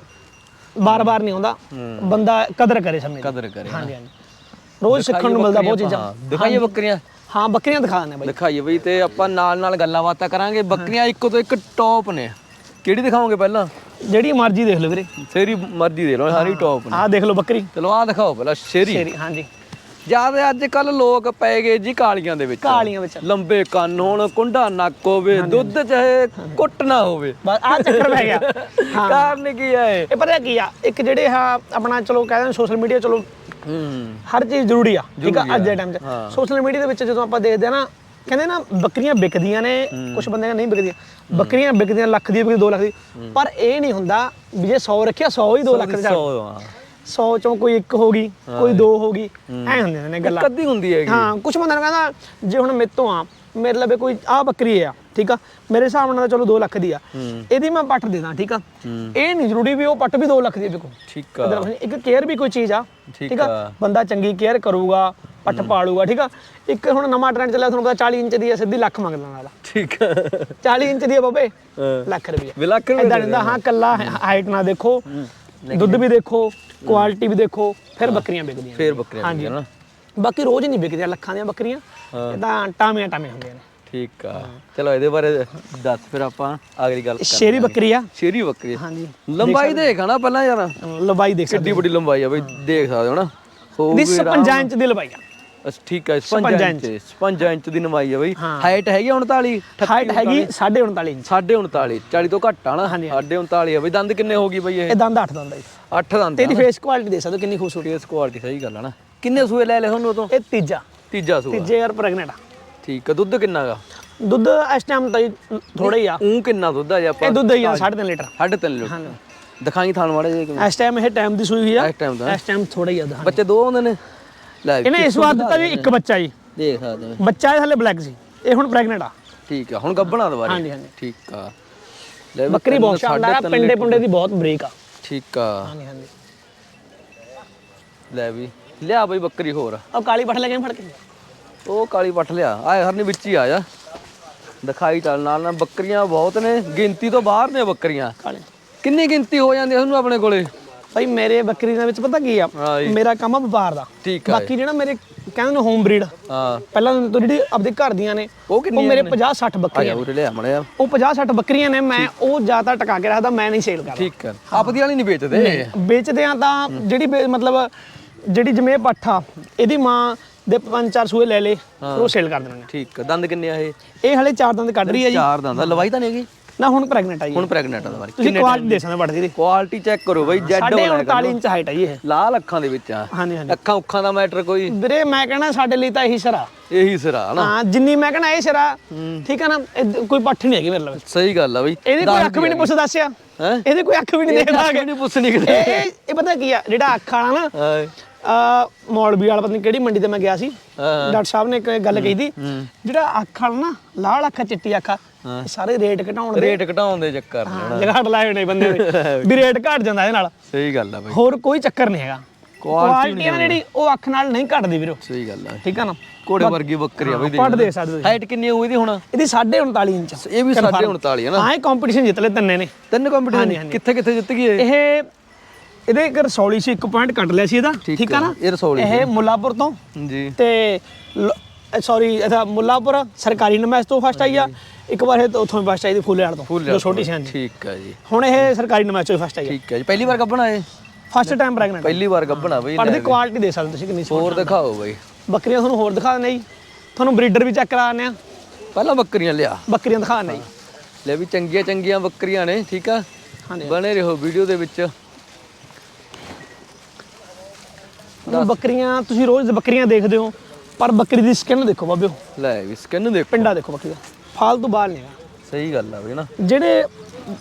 [SPEAKER 2] ਬਾਰ-ਬਾਰ ਨਹੀਂ ਆਉਂਦਾ। ਬੰਦਾ ਕਦਰ ਕਰੇ ਸਮੇਂ ਦੀ।
[SPEAKER 1] ਕਦਰ ਕਰੇ
[SPEAKER 2] ਹਾਂਜੀ ਹਾਂਜੀ। ਰੋਜ਼ ਸਿੱਖਣ ਨੂੰ ਮਿਲਦਾ ਬਹੁਤ ਚੀਜ਼ਾਂ।
[SPEAKER 1] ਦਿਖਾਈਏ ਬੱਕਰੀਆਂ।
[SPEAKER 2] ਹਾਂ ਬੱਕਰੀਆਂ ਦਿਖਾ ਦਿੰਦੇ ਬਾਈ।
[SPEAKER 1] ਦਿਖਾਈਏ ਬਈ ਤੇ ਆਪਾਂ ਨਾਲ ਨਾਲ ਗੱਲਾਂ ਬਾਤਾਂ ਕਰਾਂਗੇ। ਬੱਕਰੀਆਂ ਇੱਕ ਤੋਂ ਇੱਕ ਟੌਪ ਨੇ। ਕਿਹੜੀ ਦਿਖਾਓਗੇ ਪਹਿਲਾਂ?
[SPEAKER 2] ਜਿਹੜੀ ਮਰਜ਼ੀ ਦੇਖ ਲਓ ਵੀਰੇ।
[SPEAKER 1] ਸ਼ੇਰੀ ਮਰਜ਼ੀ ਦੇ ਲਓ ਸਾਰੀ ਟੌਪ ਨੇ।
[SPEAKER 2] ਆਹ ਦੇਖ ਲਓ ਬੱਕਰੀ।
[SPEAKER 1] ਚਲੋ ਆਹ ਦਿਖਾਓ ਪਹਿਲਾਂ ਸ਼ੇਰੀ।
[SPEAKER 2] ਸ਼ੇਰੀ ਹਾਂਜੀ।
[SPEAKER 1] ਜ਼ਿਆਦਾ ਅੱਜ ਕੱਲ ਲੋਕ ਪੈ ਗਏ ਜੀ ਕਾਲੀਆਂ ਦੇ ਵਿੱਚ।
[SPEAKER 2] ਕਾਲੀਆਂ ਵਿੱਚ।
[SPEAKER 1] ਲੰਬੇ ਕੰਨ ਹੋਣ ਕੁੰਡਾ ਨੱਕ ਹੋਵੇ ਦੁੱਧ ਚਾਹੇ ਕੁੱਟ ਨਾ ਹੋਵੇ।
[SPEAKER 2] ਬਸ ਆਹ ਚੱਕਰ ਪੈ ਗਿਆ। ਹਾਂ।
[SPEAKER 1] ਕਾਰਨ ਕੀ ਹੈ ਇਹ?
[SPEAKER 2] ਇਹ ਪਤਾ ਕੀ ਆ ਇੱਕ ਜਿਹੜੇ ਆ ਆਪਣਾ ਚਲੋ ਕਹਿੰਦੇ ਸੋਸ਼ਲ ਮੀਡੀਆ ਚਲੋ
[SPEAKER 1] ਹੂੰ।
[SPEAKER 2] ਹਰ ਚੀਜ਼ ਜ਼ਰੂਰੀ ਆ ਠੀਕ ਆ ਅੱਜ ਦੇ ਟਾਈਮ 'ਚ। ਸੋਸ਼ਲ ਮੀਡੀਆ ਦੇ ਵਿੱਚ ਜਦੋਂ ਆਪਾਂ ਦੇਖਦੇ ਆ ਨਾ ਕਹਿੰਦੇ ਨਾ ਬੱਕਰੀਆਂ ਵਿਕਦੀਆਂ ਨੇ ਕੁਝ ਬੰਦੇ ਨਹੀਂ ਵਿਕਦੀਆਂ। ਬੱਕਰੀਆਂ ਵਿਕਦੀਆਂ ਲੱਖ ਦੀ ਵਿਕਦੀ 2 ਲੱਖ ਦੀ ਪਰ ਇਹ ਨਹੀਂ ਹੁੰਦਾ ਵੀ ਜੇ 100 ਰੱਖਿਆ 100 ਹੀ 2 ਲੱਖ ਦੇ
[SPEAKER 1] ਹਾਂ
[SPEAKER 2] 100 ਚੋਂ ਕੋਈ ਇੱਕ ਹੋ ਗਈ ਕੋਈ ਦੋ ਹੋ ਗਈ ਐ ਹੁੰਦੀਆਂ ਨੇ ਗੱਲਾਂ।
[SPEAKER 1] ਕੱਦੀ ਹੁੰਦੀ ਹੈਗੀ।
[SPEAKER 2] ਹਾਂ ਕੁਝ ਬੰਦੇ ਨੂੰ ਕਹਿੰਦਾ ਜੇ ਹੁਣ ਮੇਰੇ ਤੋਂ ਆ ਮੇਰੇ ਲਵੇ ਕੋਈ ਆ ਬੱਕਰੀ ਆ ਠੀਕ ਆ? ਮੇਰੇ ਹਿਸਾਬ ਨਾਲ ਚਲੋ 2 ਲੱਖ ਦੀ ਆ। ਇਹਦੀ ਮੈਂ ਪੱਟ ਦੇ ਦਾਂ ਠੀਕ ਆ? ਇਹ ਨਹੀਂ ਜ਼ਰੂਰੀ ਵੀ ਉਹ ਪੱਟ ਵੀ 2 ਲੱਖ ਦੀ ਵਿਕੋ
[SPEAKER 1] ਠੀਕ ਆ।
[SPEAKER 2] ਇੱਕ ਕੇਅਰ ਵੀ ਕੋਈ ਚੀਜ਼ ਆ
[SPEAKER 1] ਠੀਕ
[SPEAKER 2] ਆ। ਬੰਦਾ ਚੰਗੀ ਕੇਅਰ ਕਰੂਗਾ ਪੱਟ ਪਾਲੂਗਾ ਠੀਕ ਆ? ਇੱਕ ਹੁਣ ਨਵਾਂ ਟ੍ਰੈਂਡ ਚੱਲਿਆ ਤੁਹਾਨੂੰ ਪਤਾ 40 ਇੰਚ ਦੀ ਆ ਸਿੱਧੀ ਲੱਖ ਮੰਗਦਾ ਵਾਲਾ
[SPEAKER 1] ਠੀਕ ਆ।
[SPEAKER 2] 40 ਇੰਚ ਦੀ ਆ ਬਾਬੇ
[SPEAKER 1] ਹਾਂ।
[SPEAKER 2] ਲੱਖ ਰੁਪਏ
[SPEAKER 1] ਵੀ ਲੱਖ ਰੁਪਏ
[SPEAKER 2] ਇਦਾਂ ਨਹੀਂ ਹਾਂ ਕੱਲਾ ਹਾਈਟ ਨਾ ਦੇਖੋ ਦੁੱਧ ਵੀ ਦੇਖੋ ਕੁਆਲਿਟੀ ਵੀ ਦੇਖੋ ਫਿਰ ਬੱਕਰੀਆਂ ਵਿਕਦੀਆਂ
[SPEAKER 1] ਫੇਰ ਬੱਕਰੀਆਂ
[SPEAKER 2] ਹਾਂਜੀ। ਬਾਕੀ ਰੋਜ਼ ਨਹੀਂ ਵਿਕਦੀਆਂ ਲੱਖਾਂ ਦੀਆਂ ਬੱਕਰੀਆਂ ਇਹ ਤਾਂ ਟਾਮੀਆਂ ਟਾਮੀਆਂ ਹੁੰਦੀਆਂ ਨੇ।
[SPEAKER 1] ਠੀਕ ਆ। ਚਲੋ ਇਹਦੇ ਬਾਰੇ ਦੱਸ ਫਿਰ ਆਪਾਂ ਅਗਲੀ ਗੱਲ
[SPEAKER 2] ਇਹ ਸ਼ੇਰੀ ਬੱਕਰੀ ਆ।
[SPEAKER 1] ਸ਼ੇਰੀ ਬੱਕਰੀ
[SPEAKER 2] ਹਾਂਜੀ।
[SPEAKER 1] ਲੰਬਾਈ ਦੇਖ ਨਾ ਪਹਿਲਾਂ ਯਾਰ।
[SPEAKER 2] ਲੰਬਾਈ ਦੇਖ
[SPEAKER 1] ਕਿੱਡੀ ਵੱਡੀ ਲੰਬਾਈ ਆ ਬਈ ਦੇਖ ਸਕਦੇ ਹੋ ਨਾ
[SPEAKER 2] ਦੀ
[SPEAKER 1] ਹੋਊਗੀ
[SPEAKER 2] 55 ਇੰਚ ਦੀ ਲੰਬਾਈ ਆ।
[SPEAKER 1] ਅਸ ਠੀਕ ਹੈ 55
[SPEAKER 2] 56
[SPEAKER 1] ਇੰਚ 55 ਇੰਚ ਦੀ ਲੰਬਾਈ ਆ ਬਈ।
[SPEAKER 2] ਹਾਂ।
[SPEAKER 1] ਹਾਈਟ ਹੈਗੀ ਆ 39
[SPEAKER 2] ਹਾਈਟ ਹੈਗੀ 39.5 ਇੰਚ।
[SPEAKER 1] ਸਾਢੇ 39 40 ਤੋਂ ਘੱਟ ਆ ਨਾ?
[SPEAKER 2] ਹਾਂਜੀ,
[SPEAKER 1] ਸਾਢੇ 39 ਆ ਬਈ। ਦੰਦ ਕਿੰਨੇ ਹੋ ਗਈ ਬਈ ਇਹ?
[SPEAKER 2] ਇਹ ਦੰਦ 8 ਦੰਦ ਜੀ।
[SPEAKER 1] 8 ਦੰਦ
[SPEAKER 2] ਤੇ ਇਹਦੀ ਫੇਸ ਕੁਆਲਿਟੀ ਦੇਖ ਸਕਦੇ ਹੋ ਕਿੰਨੀ ਖੂਬਸੂਰਤ।
[SPEAKER 1] ਫੇਸ ਕੁਆਲਿਟੀ ਸਹੀ ਗੱਲ ਆ ਨਾ। ਕਿੰਨੇ ਸੂਏ ਲੈ ਲੈ ਤੁਹਾਨੂੰ ਉਦੋਂ
[SPEAKER 2] ਇਹ ਤੀਜਾ।
[SPEAKER 1] ਤੀਜਾ ਸੂਆ।
[SPEAKER 2] ਤੀਜੇ ਯਾਰ ਪ੍ਰੈਗਨੈਂਟ ਆ।
[SPEAKER 1] ਠੀਕ ਆ ਦੁੱਧ ਕਿੰਨਾ ਗਾ?
[SPEAKER 2] ਦੁੱਧ ਇਸ ਟਾਈਮ ਤਾਂ ਥੋੜਾ ਹੀ ਆ।
[SPEAKER 1] ਉਹ ਕਿੰਨਾ ਦੁੱਧ ਆ ਜੇ ਆਪਾਂ?
[SPEAKER 2] ਇਹ ਦੁੱਧ ਹੀ ਆ 3.5 ਲੀਟਰ।
[SPEAKER 1] ਸਾਢੇ ਤਿੰਨ ਲੀਟਰ। ਦਿਖਾਈ ਥਾਣ ਮਾੜੇ ਜੇ
[SPEAKER 2] ਇਸ ਟਾਈਮ ਇਹ ਟਾਈਮ ਦੀ ਸੂਈ ਹੋਈ ਆ।
[SPEAKER 1] ਇਸ ਟਾਈਮ ਦਾ।
[SPEAKER 2] ਇਸ ਟਾਈਮ ਥੋੜਾ ਹੀ ਆ
[SPEAKER 1] ਬੱਚੇ ਦੋ ਹੁੰਦੇ ਨੇ? ਲੈ ਵੀ
[SPEAKER 2] ਇਹਨੇ ਇਸ ਵਾਰ ਦਿੱਤਾ ਜੀ ਇੱਕ ਬੱਚਾ ਜੀ।
[SPEAKER 1] ਦੇਖ ਸਕਦੇ ਹੋ।
[SPEAKER 2] ਬੱਚਾ ਇਹ ਹਲੇ ਬਲੈਕ ਸੀ। ਇਹ ਹੁਣ ਪ੍ਰੈਗਨੈਂਟ ਆ।
[SPEAKER 1] ਠੀਕ ਆ ਹੁਣ ਗੱਬਣਾ ਦੁਬਾਰੇ?
[SPEAKER 2] ਹਾਂਜੀ, ਹਾਂਜੀ।
[SPEAKER 1] ਠੀਕ ਆ। ਲੈ ਵੀ
[SPEAKER 2] ਬੱਕਰੀ ਬਹੁਤ
[SPEAKER 1] ਤਿੰਨ,
[SPEAKER 2] ਸ਼ਾਨਦਾਰ ਆ
[SPEAKER 1] ਸਾਢੇ ਤਿੰਨ
[SPEAKER 2] ਪਿੰਡੇ ਪੁੰਡੇ ਦੀ ਬਹੁਤ ਬਰੀਕ ਆ।
[SPEAKER 1] ਠੀਕ ਆ।
[SPEAKER 2] ਹਾਂਜੀ ਹਾਂਜੀ।
[SPEAKER 1] ਲੈ ਵੀ ਲਿਆ ਬਈ ਬੱਕਰੀ ਹੋਰ।
[SPEAKER 2] ਉਹ ਕਾਲੀ ਪੱਠ ਲੈ ਕੇ ਫੜ ਕੇ।
[SPEAKER 1] ਉਹ ਕਾਲੀ ਪੱਠ ਲਿਆ। ਆਏ ਹਰਨੀ ਵਿੱਚ ਹੀ ਆ ਜਾ। ਦਿਖਾਈ ਚੱਲ ਨਾਲ ਨਾਲ ਬੱਕਰੀਆਂ ਬਹੁਤ ਨੇ। ਗਿਣਤੀ ਤੋਂ ਬਾਹਰ ਨੇ ਬੱਕਰੀਆਂ।
[SPEAKER 2] ਕਾਲੇ।
[SPEAKER 1] ਕਿੰਨੀ ਗਿਣਤੀ ਹੋ ਜਾਂਦੀ ਆ ਤੁਹਾਨੂੰ ਆਪਣੇ ਕੋਲੇ?
[SPEAKER 2] ਭਾਈ ਮੇਰੇ ਬੱਕਰੀ ਦੇ ਵਿੱਚ ਪਤਾ ਕੀ ਆ?
[SPEAKER 1] ਹਾਂ ਜੀ।
[SPEAKER 2] ਮੇਰਾ ਕੰਮ ਆ ਵਪਾਰ ਦਾ।
[SPEAKER 1] ਠੀਕ ਆ
[SPEAKER 2] ਬਾਕੀ ਜਿਹੜਾ ਮੇਰੇ ਕਹਿੰਦੇ ਨੇ ਹੋਮ ਬਰੀਡ
[SPEAKER 1] ਹਾਂ।
[SPEAKER 2] ਪਹਿਲਾਂ ਤੋਂ ਜਿਹੜੀ ਆਪਦੇ ਘਰ ਦੀਆਂ ਨੇ
[SPEAKER 1] ਉਹ
[SPEAKER 2] ਉਹ
[SPEAKER 1] ਕਿੰਨੀਆਂ
[SPEAKER 2] ਮੇਰੇ
[SPEAKER 1] ਨੇ?
[SPEAKER 2] 50 60
[SPEAKER 1] ਆ
[SPEAKER 2] ਬੱਕਰੀਆਂ
[SPEAKER 1] ਉਰੇ ਲਿਆ ਮੜਿਆ।
[SPEAKER 2] ਉਹ 50 60 ਬੱਕਰੀਆਂ ਨੇ ਮੈਂ ਉਹ ਜ਼ਿਆਦਾ ਟਕਾ ਕੇ ਰੱਖਦਾ ਮੈਂ ਨਹੀਂ ਸੇਲ ਕਰਦਾ।
[SPEAKER 1] ਠੀਕ ਆ। ਆਪਦੀ ਵਾਲੀ ਨਹੀਂ ਵੇਚਦੇ।
[SPEAKER 2] ਵੇਚਦੇ ਆ ਤਾਂ ਜਿਹੜੀ ਮਤਲਬ ਜਿਹੜੀ ਜਮੇ ਪੱਠਾ ਇਹਦੀ ਮਾਂ ਦੇ ਪੰਜ ਚਾਰ ਸੂਏ ਲੈ ਲੇ ਉਹ ਸੇਲ ਕਰ ਦੇਣਗੇ।
[SPEAKER 1] ਠੀਕ ਆ ਦੰਦ ਕਿੰਨੇ ਆ ਇਹ?
[SPEAKER 2] ਇਹ ਹਲੇ ਚਾਰ ਦੰਦ ਕੱਢ ਰਹੀ ਹੈ ਜੀ।
[SPEAKER 1] ਚਾਰ ਦੰਦ ਆ ਲਵਾਈ ਤਾਂ ਨਹੀਂ ਹੈਗੀ?
[SPEAKER 2] ਨਾ ਹੁਣ ਪ੍ਰੈਗਨੈਂਟ ਆ ਜੀ।
[SPEAKER 1] ਹੁਣ ਪ੍ਰੈਗਨੈਂਟ ਆ ਦੁਬਾਰੇ
[SPEAKER 2] ਤੁਸੀਂ ਕੁਆਲਿਟੀ ਦੇ ਸਕਦੇ ਵੱਡਦੀ ਦੀ।
[SPEAKER 1] ਕੁਆਲਿਟੀ ਚੈੱਕ ਕਰੋ ਬਈ ਜੈਡ
[SPEAKER 2] ਸਾਡੇ
[SPEAKER 1] ਵਾਲਾ
[SPEAKER 2] 39 ਇੰਚ ਹਾਈਟ ਜੀ ਇਹ।
[SPEAKER 1] ਲਾਲ ਅੱਖਾਂ ਦੇ ਵਿੱਚ ਆ।
[SPEAKER 2] ਹਾਂਜੀ ਹਾਂਜੀ।
[SPEAKER 1] ਅੱਖਾਂ ਉੱਖਾਂ ਦਾ ਮੈਟਰ ਕੋਈ?
[SPEAKER 2] ਵੀਰੇ ਮੈਂ ਕਹਿਣਾ ਸਾਡੇ ਲਈ ਤਾਂ ਇਹੀ ਸਰਾ।
[SPEAKER 1] ਇਹੀ ਸਿਰਾ ਨਾ
[SPEAKER 2] ਹਾਂ ਜਿੰਨੀ ਮੈਂ ਕਹਿਣਾ ਇਹ ਸਰਾ। ਠੀਕ ਹੈ ਨਾ ਕੋਈ ਪੱਠ ਨਹੀਂ ਹੈਗੀ ਮੇਰੇ ਲਈ
[SPEAKER 1] ਸਹੀ ਗੱਲ ਆ ਬਈ।
[SPEAKER 2] ਇਹਦੀ ਕੋਈ ਅੱਖ ਵੀ ਨਹੀਂ ਪੁੱਛ ਦੱਸਿਆ
[SPEAKER 1] ਹੈ?
[SPEAKER 2] ਇਹਦੀ ਕੋਈ ਅੱਖ ਵੀ ਨਹੀਂ ਦੇਖਦਾ
[SPEAKER 1] ਇਹ ਨਹੀਂ ਪੁੱਛਣੀ ਕਿਤੇ।
[SPEAKER 2] ਇਹ ਇਹ- ਇਹ ਪਤਾ ਕੀ ਆ ਜਿਹੜਾ ਅੱਖ ਵਾਲਾ ਨਾ
[SPEAKER 1] ਹਾਂ।
[SPEAKER 2] ਆ ਮੌਲਵੀ ਵਾਲਾ ਪਤਾ ਨਹੀਂ ਕਿਹੜੀ ਮੰਡੀ ਤੇ ਮੈਂ ਗਿਆ ਸੀ। ਡਾਕਟਰ ਸਾਹਿਬ ਨੇ ਇੱਕ ਗੱਲ ਕਹੀ ਸੀ ਜਿਹੜਾ ਅੱਖ ਵਾਲਾ ਨਾ ਲਾਲ ਅੱਖ ਚਿੱਟੀ ਅੱਖ ਸਾਰੇ ਰੇਟ ਘਟਾਉਣ ਦੇ।
[SPEAKER 1] ਰੇਟ ਘਟਾਉਣ ਦੇ ਚੱਕਰ ਨੇ
[SPEAKER 2] ਹਾਂ ਜਗਾੜ ਲਾਏ ਨੇ ਬੰਦੇ ਦੇ ਵੀ ਰੇਟ ਘਟ ਜਾਂਦਾ ਇਹਦੇ ਨਾਲ।
[SPEAKER 1] ਸਹੀ ਗੱਲ ਆ ਬਈ।
[SPEAKER 2] ਹੋਰ ਕੋਈ ਚੱਕਰ ਨਹੀਂ ਹੈਗਾ। ਕੁਆਲਿਟੀ ਆ ਜਿਹੜੀ ਉਹ ਅੱਖ ਨਾਲ ਨਹੀਂ ਘਟਦੀ ਵੀਰੋ।
[SPEAKER 1] ਸਹੀ ਗੱਲ ਆ।
[SPEAKER 2] ਠੀਕ ਆ ਨਾ?
[SPEAKER 1] ਕੋੜੇ ਵਰਗੀ ਬੱਕਰੀ ਆ ਬਈ
[SPEAKER 2] ਪੱਟ ਦੇ ਸਕਦੇ
[SPEAKER 1] ਹਾਈਟ ਕਿੰਨੀ ਹੋਈ ਦੀ ਹੁਣ?
[SPEAKER 2] ਇਹਦੀ 39.5 ਇੰਚ
[SPEAKER 1] ਇਹ ਵੀ 39 ਹੈ ਨਾ।
[SPEAKER 2] ਹਾਂ ਇਹ ਕੰਪੀਟੀਸ਼ਨ ਜਿੱਤ ਲਏ ਤਿੰਨੇ ਨੇ।
[SPEAKER 1] ਤਿੰਨ ਕੰਪੀਟੀਸ਼ਨ ਕਿੱਥੇ ਕਿੱਥੇ ਜਿੱਤ ਗਈ ਇਹ
[SPEAKER 2] ਇਹਦੇ ਇੱਕ ਰਸੌਲੀ ਸੀ ਇੱਕ ਪੁਆਇੰਟ ਕੱਟ ਲਿਆ ਸੀ ਇਹਦਾ ਠੀਕ ਆ ਨਾ?
[SPEAKER 1] ਇਹ ਰਸੌਲੀ
[SPEAKER 2] ਇਹ ਮੁੱਲਾਪੁਰ ਤੋਂ
[SPEAKER 1] ਜੀ।
[SPEAKER 2] ਤੇ ਸੌਰੀ ਇਹਦਾ ਮੁੱਲਾਪੁਰ ਸਰਕਾਰੀ ਨਮਾਜ਼ ਤੋਂ ਫਸਟ ਆਈ ਆ। ਇੱਕ ਵਾਰ ਇਹ ਉੱਥੋਂ ਹੀ ਫਸਟ ਆਈ ਦੀ ਫੁੱਲੇੜ ਤੋਂ ਜੋ ਛੋਟੀ ਸੀ ਹਾਂਜੀ।
[SPEAKER 1] ਠੀਕ ਆ ਜੀ।
[SPEAKER 2] ਹੁਣ ਇਹ ਸਰਕਾਰੀ ਨਮਾਜ਼ ਤੋਂ ਫਸਟ ਆਈ ਆ।
[SPEAKER 1] ਠੀਕ ਆ ਜੀ। ਪਹਿਲੀ ਵਾਰ ਗੱਬਣਾ ਇਹ?
[SPEAKER 2] ਫਸਟ ਟਾਈਮ ਪ੍ਰੈਗਨੈਂਟ
[SPEAKER 1] ਪਹਿਲੀ ਵਾਰ ਗੱਬਣਾ ਬਈ
[SPEAKER 2] ਪਰ ਦੀ ਕੁਆਲਿਟੀ ਦੇ ਸਕਦੇ ਤੁਸੀਂ ਕਿੰਨੀ
[SPEAKER 1] ਹੋਰ ਦਿਖਾਓ ਬਈ।
[SPEAKER 2] ਬੱਕਰੀਆਂ ਤੁਹਾਨੂੰ ਹੋਰ ਦਿਖਾ ਦਿੰਦੇ ਜੀ। ਤੁਹਾਨੂੰ ਬਰੀਡਰ ਵੀ ਚੈੱਕ ਕਰਾ ਦਿੰਦੇ ਆ।
[SPEAKER 1] ਪਹਿਲਾਂ ਬੱਕਰੀਆਂ ਲਿਆ।
[SPEAKER 2] ਬੱਕਰੀਆਂ ਦਿਖਾ ਦਿੰਦੇ ਜੀ।
[SPEAKER 1] ਲੈ ਵੀ ਚੰਗੀਆਂ ਚੰਗੀਆਂ ਬੱਕਰੀਆਂ ਨੇ ਠੀਕ ਆ? ਬਣੇ ਰਹੋ ਵੀਡੀਓ ਦੇ ਵਿੱਚ।
[SPEAKER 2] ਹੁਣ ਬੱਕਰੀਆਂ ਤੁਸੀਂ ਰੋਜ਼ ਬੱਕਰੀਆਂ ਦੇਖਦੇ ਹੋ ਪਰ ਬੱਕਰੀ ਦੀ ਸਕਿਨ ਦੇਖੋ ਬਾਬਿਓ
[SPEAKER 1] ਲੈ ਵੀ ਸਕਿਨ ਦੇਖੋ।
[SPEAKER 2] ਪਿੰਡਾ ਦੇਖੋ ਬੱਕਰੀ ਦਾ। ਫਾਲਤੂ ਬਾਲ ਨਹੀਂ ਹੈਗਾ।
[SPEAKER 1] ਸਹੀ ਗੱਲ ਆ ਬਈ ਨਾ।
[SPEAKER 2] ਜਿਹੜੇ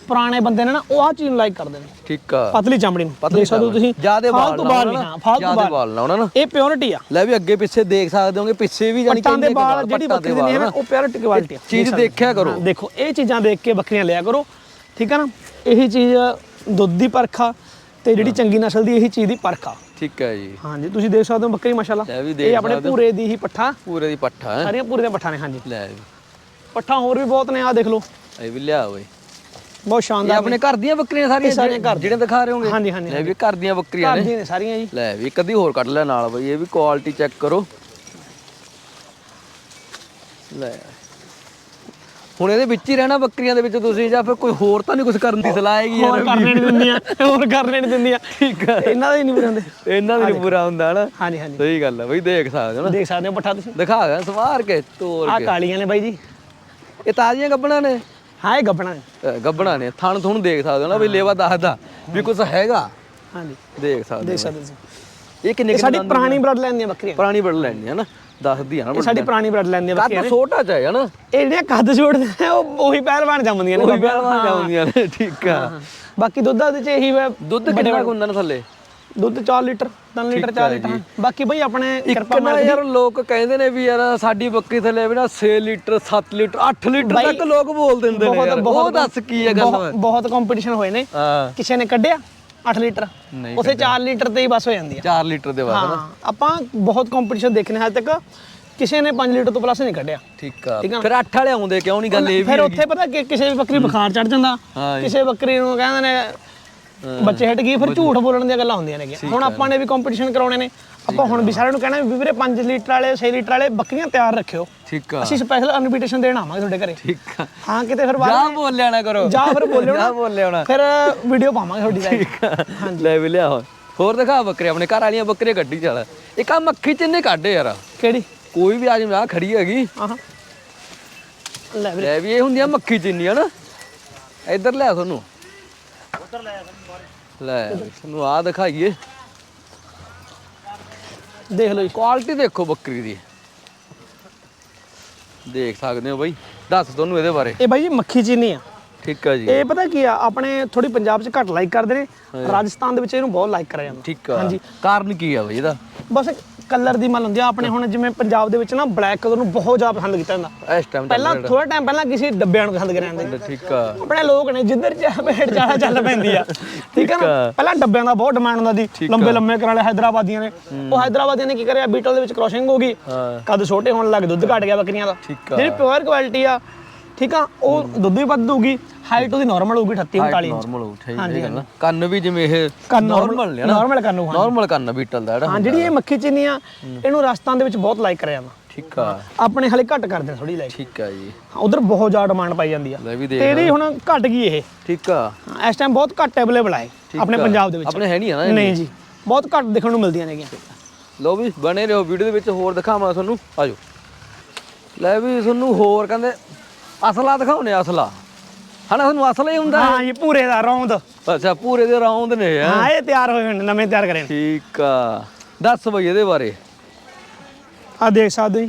[SPEAKER 2] ਪੁਰਾਣੇ ਬੰਦੇ ਨੇ ਨਾ ਉਹ ਆ ਚੀਜ਼ ਨੂੰ ਲਾਈਕ ਕਰਦੇ ਨੇ।
[SPEAKER 1] ਠੀਕ ਆ।
[SPEAKER 2] ਪਤਲੀ ਚਮੜੀ ਨੂੰ। ਸਕਦੇ ਹੋ ਤੁਸੀਂ
[SPEAKER 1] ਜਿਆਦੇ ਵਾਲ
[SPEAKER 2] ਫਾਲਤੂ ਬਾਲ ਨਹੀਂ ਹਾਂ ਫਾਲਤੂ
[SPEAKER 1] ਵਾਲ ਨਾ ਉਹਨਾਂ ਨਾ।
[SPEAKER 2] ਇਹ ਪਿਓਰਿਟੀ ਆ।
[SPEAKER 1] ਲੈ ਵੀ ਅੱਗੇ ਪਿੱਛੇ ਦੇਖ ਸਕਦੇ ਹੋਗੇ ਪਿੱਛੇ ਵੀ ਜਾਨੀ
[SPEAKER 2] ਪੱਟਾਂ ਦੇ ਬਾਲ ਜਿਹੜੀ ਬੱਕਰੀ ਦੇ ਨੇ ਨਾ, ਉਹ ਪਿਓਰਿਟੀ ਕੁਆਲਿਟੀ ਆ।
[SPEAKER 1] ਚੀਜ਼ ਦੇਖਿਆ ਕਰੋ।
[SPEAKER 2] ਹਾਂ, ਦੇਖੋ ਇਹ ਚੀਜ਼ਾਂ ਦੇਖ ਕੇ ਬੱਕਰੀਆਂ ਲਿਆ ਕਰੋ ਠੀਕ ਆ ਨਾ? ਇਹੀ ਚੀਜ਼ ਦੁੱਧ ਦੀ ਪਰਖਾ ਤੇ ਜਿਹੜੀ ਚੰਗੀ ਨਸਲ ਦੀ ਇਹੀ ਚੀਜ਼ ਦੀ ਪਰਖਾ
[SPEAKER 1] ਠੀਕ ਹੈ ਜੀ।
[SPEAKER 2] ਹਾਂਜੀ ਤੁਸੀਂ ਦੇਖ ਸਕਦੇ ਹੋ ਬੱਕਰੀ ਮਾਸ਼ਾਅੱਲਾ।
[SPEAKER 1] ਲੈ ਵੀ ਦੇਖ
[SPEAKER 2] ਇਹ ਆਪਣੇ ਪੂਰੇ ਦੀ ਹੀ ਪੱਠਾ।
[SPEAKER 1] ਪੂਰੇ ਦੀ ਪੱਠਾ ਹੈ?
[SPEAKER 2] ਸਾਰੀਆਂ ਪੂਰੇ ਦੀਆਂ ਪੱਠਾਂ ਨੇ ਹਾਂਜੀ।
[SPEAKER 1] ਲੈ ਵੀ।
[SPEAKER 2] ਪੱਠਾਂ ਹੋਰ ਵੀ ਬਹੁਤ ਨੇ ਆ ਦੇਖ ਲਓ।
[SPEAKER 1] ਇਹ ਵੀ ਲਿਆ ਓਏ।
[SPEAKER 2] ਬਹੁਤ
[SPEAKER 1] ਇਹ
[SPEAKER 2] ਸ਼ਾਨਦਾਰ
[SPEAKER 1] ਆਪਣੇ ਘਰ ਦੀਆਂ ਬੱਕਰੀਆਂ ਸਾਰੀਆਂ
[SPEAKER 2] ਇਹ ਸਾਰੀਆਂ ਘਰ
[SPEAKER 1] ਜਿਹੜੇ ਦਿਖਾ ਰਹੇ ਹੋਗੇ
[SPEAKER 2] ਹਾਂਜੀ, ਹਾਂਜੀ,
[SPEAKER 1] ਲੈ ਵੀ ਘਰ ਦੀਆਂ ਬੱਕਰੀਆਂ
[SPEAKER 2] ਘਰ
[SPEAKER 1] ਨੇ।
[SPEAKER 2] ਦੀਆਂ ਨੇ ਸਾਰੀਆਂ ਜੀ।
[SPEAKER 1] ਲੈ ਵੀ ਕਦੀ ਹੋਰ ਕੱਢ ਲੈ ਨਾਲ ਬਈ ਇਹ ਵੀ ਕੁਆਲਿਟੀ ਚੈੱਕ ਕਰੋ। ਲੈ। ਹੁਣ ਇਹਦੇ ਵਿੱਚ ਹੀ ਰਹਿਣਾ ਬੱਕਰੀਆਂ ਦੇ ਵਿੱਚ ਤੁਸੀਂ ਜਾਂ ਫਿਰ ਕੋਈ ਹੋਰ ਤਾਂ ਨਹੀਂ ਕੁਝ ਕਰਨ ਦੀ ਸਲਾਹ ਹੈਗੀ ਯਾਰ
[SPEAKER 2] ਹੋਰ ਕਰਨੇ ਨਹੀਂ ਦਿੰਦੀਆਂ ਹੋਰ ਕਰਨੇ ਨਹੀਂ ਦਿੰਦੀਆਂ।
[SPEAKER 1] ਠੀਕ ਆ
[SPEAKER 2] ਇਹਨਾਂ ਦਾ ਹੀ ਨਹੀਂ ਬੁਰਾਂਦੇ
[SPEAKER 1] ਇਹਨਾਂ ਦੀ ਨੀ ਬੁਰਾ ਹੁੰਦਾ ਨਾ
[SPEAKER 2] ਹਾਂਜੀ ਹਾਂਜੀ।
[SPEAKER 1] ਸਹੀ ਗੱਲ ਆ ਬਈ ਦੇਖ ਸਕਦੇ ਹੋ ਨਾ।
[SPEAKER 2] ਦੇਖ ਸਕਦੇ ਹੋ ਪੱਠਾ ਤੁਸੀਂ।
[SPEAKER 1] ਦਿਖਾ ਗਾ ਸਵਾਰ ਕੇ ਤੋੜ
[SPEAKER 2] ਆ ਕਾਲੀਆਂ ਨੇ ਬਾਈ ਜੀ।
[SPEAKER 1] ਇਹ ਤਾਜ਼ੀਆਂ ਗੱਬਣਾ ਨੇ?
[SPEAKER 2] ਹਾਂ ਇਹ ਗੱਬਣਾ ਨੇ।
[SPEAKER 1] ਗੱਬਣਾ ਨੇ। ਥਣ ਥੁਣ ਦੇਖ ਸਕਦੇ ਹੋ ਨਾ ਵੀ ਲੇਵਾ ਦੱਸਦਾ ਵੀ ਕੁਝ ਹੈਗਾ।
[SPEAKER 2] ਹਾਂਜੀ।
[SPEAKER 1] ਦੇਖ ਸਕਦੇ
[SPEAKER 2] ਦੇਖ
[SPEAKER 1] ਹੋ
[SPEAKER 2] ਸਕਦੇ ਤੁਸੀਂ।
[SPEAKER 1] ਇਹ ਕਿੰਨੇ
[SPEAKER 2] ਸਾਡੀ ਪੁਰਾਣੀ ਬਲੱਡ ਲਾਈਨ ਦੀਆਂ ਬੱਕਰੀਆਂ
[SPEAKER 1] ਪੁਰਾਣੀ ਬੜ ਲੈਣੀ ਹੈ ਨਾ। ਦੱਸਦੀ ਆ ਨਾ
[SPEAKER 2] ਇਹ ਸਾਡੀ ਪੁਰਾਣੀ ਬਲੱਡ ਲਾਈਨ ਦੀਆਂ ਬੱਕਰੀਆਂ
[SPEAKER 1] ਕੱਦ ਛੋਟਾ ਚ ਹੈ ਨਾ।
[SPEAKER 2] ਇਹ ਜਿਹੜੀਆਂ ਕੱਦ ਛੋੜਦੇ ਨੇ ਉਹ ਉਹੀ ਪਹਿਲਵਾਨ ਜੰਮਦੀਆਂ ਨੇ
[SPEAKER 1] ਉਹੀ। ਪਹਿਲਵਾਨ ਜਾਂਦੀਆਂ ਨੇ ਠੀਕ ਆ।
[SPEAKER 2] ਬਾਕੀ ਦੁੱਧ ਦੇ ਚ ਇਹੀ ਵਾ
[SPEAKER 1] ਦੁੱਧ ਕਿੰਨਾ ਹੁੰਦਾ ਨਾ ਥੱਲੇ?
[SPEAKER 2] ਦੁੱਧ 4 ਲੀਟਰ 3 ਲੀਟਰ 4 ਲੀਟਰ। ਬਾਕੀ ਬਈ ਆਪਣੇ ਕਿਰਪਾ
[SPEAKER 1] ਨਾ ਯਾਰ ਲੋਕ ਕਹਿੰਦੇ ਨੇ ਵੀ ਯਾਰ ਸਾਡੀ ਬੱਕਰੀ ਥੱਲੇ ਵੀ ਨਾ 6 ਲੀਟਰ 7 ਲੀਟਰ 8 ਲੀਟਰ ਤੱਕ ਲੋਕ ਬੋਲ ਦਿੰਦੇ ਨੇ ਯਾਰ। ਉਹ ਦੱਸ ਕੀ ਹੈ ਗੱਲ
[SPEAKER 2] ਬਹੁਤ- ਬਹੁਤ ਕੰਪੀਟੀਸ਼ਨ ਹੋਏ ਨੇ। ਕਿਸੇ ਨੇ ਕੱਢਿਆ? 8 ਲੀਟਰ।
[SPEAKER 1] ਨਹੀਂ
[SPEAKER 2] ਉਸੇ 4 ਲੀਟਰ ਤੇ ਹੀ ਬਸ ਹੋ ਜਾਂਦੀ ਆ।
[SPEAKER 1] 4 ਲੀਟਰ ਦੇ ਬਾਅਦ
[SPEAKER 2] ਹਾਂ ਆਪਾਂ ਬਹੁਤ ਕੰਪੀਟੀਸ਼ਨ ਦੇਖਨੇ ਹਾਲ ਤੱਕ। ਕਿਸੇ ਨੇ 5 ਲੀਟਰ ਤੋਂ ਪਲੱਸ ਨਹੀਂ ਕੱਢਿਆ।
[SPEAKER 1] ਠੀਕ ਆ। ਫਿਰ 8 ਵਾਲੇ ਆਉਂਦੇ ਕਿਉਂ ਨਹੀਂ ਗੱਲ ਇਹ ਵੀ
[SPEAKER 2] ਫਿਰ ਉੱਥੇ ਪਤਾ ਕਿ ਕਿਸੇ ਦੀ ਬੱਕਰੀ ਬੁਖਾਰ ਚੜ ਜਾਂਦਾ। ਕਿਸੇ ਬੱਕਰੀ ਨੂੰ ਕਹਿੰਦੇ ਨੇ ਬੱਚੇ ਹਟ ਗਏ ਫਿਰ ਝੂਠ ਬੋਲਣ ਦੀਆਂ ਗੱਲਾਂ ਹੁੰਦੀਆਂ ਨੇ ਹੁਣ ਆਪਾਂ ਨੇ ਵੀ ਕੰਪੀਟੀਸ਼ਨ ਕਰਾਉਣੇ ਨੇ। ਆਪਾਂ ਹੁਣ ਵੀ ਸਾਰਿਆਂ ਨੂੰ ਕਹਿਣਾ ਵੀ ਵੀਰੇ 5 ਲੀਟਰ ਵਾਲੇ 6 ਲੀਟਰ ਵਾਲੇ ਬੱਕਰੀਆਂ ਤਿਆਰ ਰੱਖਿਓ।
[SPEAKER 1] ਠੀਕ ਆ।
[SPEAKER 2] ਅਸੀਂ ਸਪੈਸ਼ਲ ਇਨਵੀਟੇਸ਼ਨ ਦੇਣ ਆਵਾਂਗੇ ਤੁਹਾਡੇ ਘਰੇ।
[SPEAKER 1] ਠੀਕ ਆ।
[SPEAKER 2] ਹਾਂ ਕਿਤੇ ਫਿਰ
[SPEAKER 1] ਜਾ
[SPEAKER 2] ਬਾਅਦ
[SPEAKER 1] ਬੋਲਿਆ ਨਾ ਕਰੋ।
[SPEAKER 2] ਜਾ ਫਿਰ ਬੋਲਿਓ
[SPEAKER 1] ਜਾ
[SPEAKER 2] ਨਾ
[SPEAKER 1] ਬੋਲਿਆ ਨਾ
[SPEAKER 2] ਫਿਰ ਵੀਡੀਓ ਪਾਵਾਂਗੇ ਤੁਹਾਡੀ ਦਾ
[SPEAKER 1] ਹਾਂਜੀ। ਲੈ ਵੀ ਲਿਆ ਹੋਰ। ਹੋਰ ਦਿਖਾ ਬੱਕਰੇ ਆਪਣੇ ਘਰ ਵਾਲੀਆਂ ਬੱਕਰੀਆਂ ਕੱਢੀ ਚੱਲ। ਇੱਕ ਆ ਮੱਖੀ ਚਿੰਨੇ ਕੱਢ ਯਾਰ।
[SPEAKER 2] ਕਿਹੜੀ?
[SPEAKER 1] ਕੋਈ ਵੀ ਅੱਜ ਆ ਖੜੀ ਹੈਗੀ।
[SPEAKER 2] ਆਹ ਲੈ ਵੀਰੇ।
[SPEAKER 1] ਲੈ ਵੀ ਇਹ ਹੁੰਦੀਆਂ ਮੱਖੀ ਚਿੰਨੀ ਹਨਾ ਇੱਧਰ ਲੈ ਤੁਹਾਨੂੰ। ਲੈ ਵੀ ਤੁਹਾਨੂੰ ਆ ਦਿਖਾਈਏ।
[SPEAKER 2] ਦੇਖ ਲਓ ਜੀ
[SPEAKER 1] ਕੁਆਲਿਟੀ ਦੇਖੋ ਬੱਕਰੀ ਦੀ। ਦੇਖ ਸਕਦੇ ਹੋ ਬਾਈ ਦੱਸ ਤੁਹਾਨੂੰ ਇਹਦੇ ਬਾਰੇ।
[SPEAKER 2] ਇਹ ਬਾਈ ਜੀ ਮੱਖੀ ਚੀਨੀ ਆ।
[SPEAKER 1] ਠੀਕ ਆ ਜੀ।
[SPEAKER 2] ਇਹ ਪਤਾ ਕੀ ਆ ਆਪਣੇ ਥੋੜੀ ਪੰਜਾਬ 'ਚ ਘੱਟ ਲਾਈਕ ਕਰਦੇ ਨੇ ਰਾਜਸਥਾਨ ਦੇ ਵਿੱਚ ਇਹਨੂੰ ਬਹੁਤ ਲਾਈਕ ਕਰਿਆ ਜਾਂਦਾ।
[SPEAKER 1] ਠੀਕ ਆ। ਕਾਰਨ ਕੀ ਆ ਬਾਈ ਇਹਦਾ?
[SPEAKER 2] ਬਸ ਕਲਰ ਦੀ ਮਲ ਹੁੰਦੀ ਆ ਆਪਣੇ ਹੁਣ ਜਿਵੇਂ ਪੰਜਾਬ ਦੇ ਵਿੱਚ ਨਾ ਬਲੈਕ ਕਲਰ ਨੂੰ ਬਹੁਤ ਜ਼ਿਆਦਾ ਪਸੰਦ ਕੀਤਾ ਜਾਂਦਾ।
[SPEAKER 1] ਇਸ ਟਾਈਮ
[SPEAKER 2] ਪਹਿਲਾਂ ਥੋੜਾ ਟਾਈਮ ਪਹਿਲਾਂ ਕਿਸੇ ਡੱਬਿਆਂ ਨੂੰ ਪਸੰਦ ਕਰਿਆ ਜਾਂਦਾ।
[SPEAKER 1] ਠੀਕ ਆ।
[SPEAKER 2] ਆਪਣੇ ਲੋਕ ਨੇ ਜਿੱਧਰ ਭੇਡ ਚਾਹ ਚੱਲ ਪੈਂਦੀ ਆ। ਠੀਕ ਆ ਨਾ। ਪਹਿਲਾਂ ਡੱਬਿਆਂ ਦਾ ਬਹੁਤ ਡਿਮਾਂਡ ਹੁੰਦਾ ਸੀ। ਲੰਬੇ ਲੰਬੇ ਕਰਨ ਵਾਲੇ ਹੈਦਰਾਬਾਦੀਆਂ ਨੇ। ਉਹ ਹੈਦਰਾਬਾਦੀਆਂ ਨੇ ਕੀ ਕਰਿਆ? ਬੀਟਲ ਦੇ ਵਿੱਚ ਕ੍ਰੋਸਿੰਗ ਹੋ ਗਈ। ਕਦ ਛੋਟੇ ਹੋਣ ਲੱਗ ਦੁੱਧ ਘਟ ਗਿਆ ਬੱਕਰੀਆਂ ਦਾ। ਜਿਹੜੀ ਪਿਓਰ ਕੁਆਲਿਟੀ ਆ ਠੀਕ ਆ? ਉਹ ਦੁੱਧ ਵੀ ਵੱਧ ਦਊਗੀ ਹਾਈਟ ਉਹਦੀ ਨਾਰਮਲ ਹੋਊਗੀ 38 39 ਇੰਚ
[SPEAKER 1] ਨਾਰਮਲ ਹੀ ਗੱਲ ਨਾ ਕੰਨ ਵੀ ਜਿਵੇਂ ਇਹ
[SPEAKER 2] ਕੰਨ
[SPEAKER 1] ਨਾਰਮਲ ਨੇ ਨਾ?
[SPEAKER 2] ਨਾਰਮਲ ਕਰਨ ਨੂੰ ਹਾਂ
[SPEAKER 1] ਨਾਰਮਲ ਕੰਨ ਬੀਟਲ ਦਾ ਜਿਹੜਾ
[SPEAKER 2] ਹਾਂ ਜਿਹੜੀ ਇਹ ਮੱਖੀ ਚੀਨੀ ਆ ਇਹਨੂੰ ਰਾਜਸਥਾਨ ਦੇ ਵਿੱਚ ਬਹੁਤ ਲਾਈਕ ਕਰਿਆ ਜਾਂਦਾ
[SPEAKER 1] ਠੀਕ ਆ।
[SPEAKER 2] ਆਪਣੇ ਹਲੇ ਘੱਟ ਕਰਦੇ ਥੋੜੀ ਲਾਈਕ
[SPEAKER 1] ਠੀਕ ਆ ਜੀ।
[SPEAKER 2] ਉਧਰ ਬਹੁਤ ਜ਼ਿਆਦਾ ਡਿਮਾਂਡ ਪਾਈ ਜਾਂਦੀ ਆ।
[SPEAKER 1] ਲੈ ਵੀ
[SPEAKER 2] ਤੇ
[SPEAKER 1] ਦੇਖ
[SPEAKER 2] ਇਹਦੀ ਹੁਣ ਘਟ ਗਈ ਇਹ।
[SPEAKER 1] ਠੀਕ ਆ।
[SPEAKER 2] ਹਾਂ, ਇਸ ਟਾਈਮ ਬਹੁਤ ਘੱਟ ਅਵੇਲੇਬਲ ਹੈ ਆਪਣੇ ਪੰਜਾਬ ਦੇ ਵਿੱਚ।
[SPEAKER 1] ਆਪਣੇ ਹੈ ਨਹੀਂ ਆ ਨਾ
[SPEAKER 2] ਨਹੀਂ ਜੀ ਬਹੁਤ ਘੱਟ ਦੇਖਣ ਨੂੰ ਮਿਲਦੀਆਂ ਨੇਗੀਆਂ
[SPEAKER 1] ਲੋ ਵੀ ਬਣੇ ਰਹੋ ਵੀਡੀਓ ਦੇ ਵਿੱਚ ਹੋਰ ਦਿਖਾਵਾਂ ਤੁਹਾਨੂੰ। ਆਜੋ। ਲੈ ਵੀ ਤੁਹਾਨੂੰ ਹੋਰ ਕਹਿੰਦੇ ਅਸਲਾ ਦਿਖਾਉਨੇ ਅਸਲਾ। ਹਨਾ ਤੁਹਾਨੂੰ ਅਸਲਾ ਹੀ ਹੁੰਦਾ
[SPEAKER 2] ਹਾਂ? ਇਹ ਪੂਰੇ ਦਾ ਰੌਂਦ।
[SPEAKER 1] ਅੱਛਾ ਪੂਰੇ ਦੇ ਰੌਂਦ ਨੇ ਹੈਂ।
[SPEAKER 2] ਹਾਂ ਇਹ ਤਿਆਰ ਹੋਏ ਹੋਏ ਨਵੇਂ ਤਿਆਰ ਕਰੇ
[SPEAKER 1] ਠੀਕ ਆ। ਦੱਸ ਬਈ ਇਹਦੇ ਬਾਰੇ।
[SPEAKER 2] ਆ ਦੇਖ ਸਕਦੇ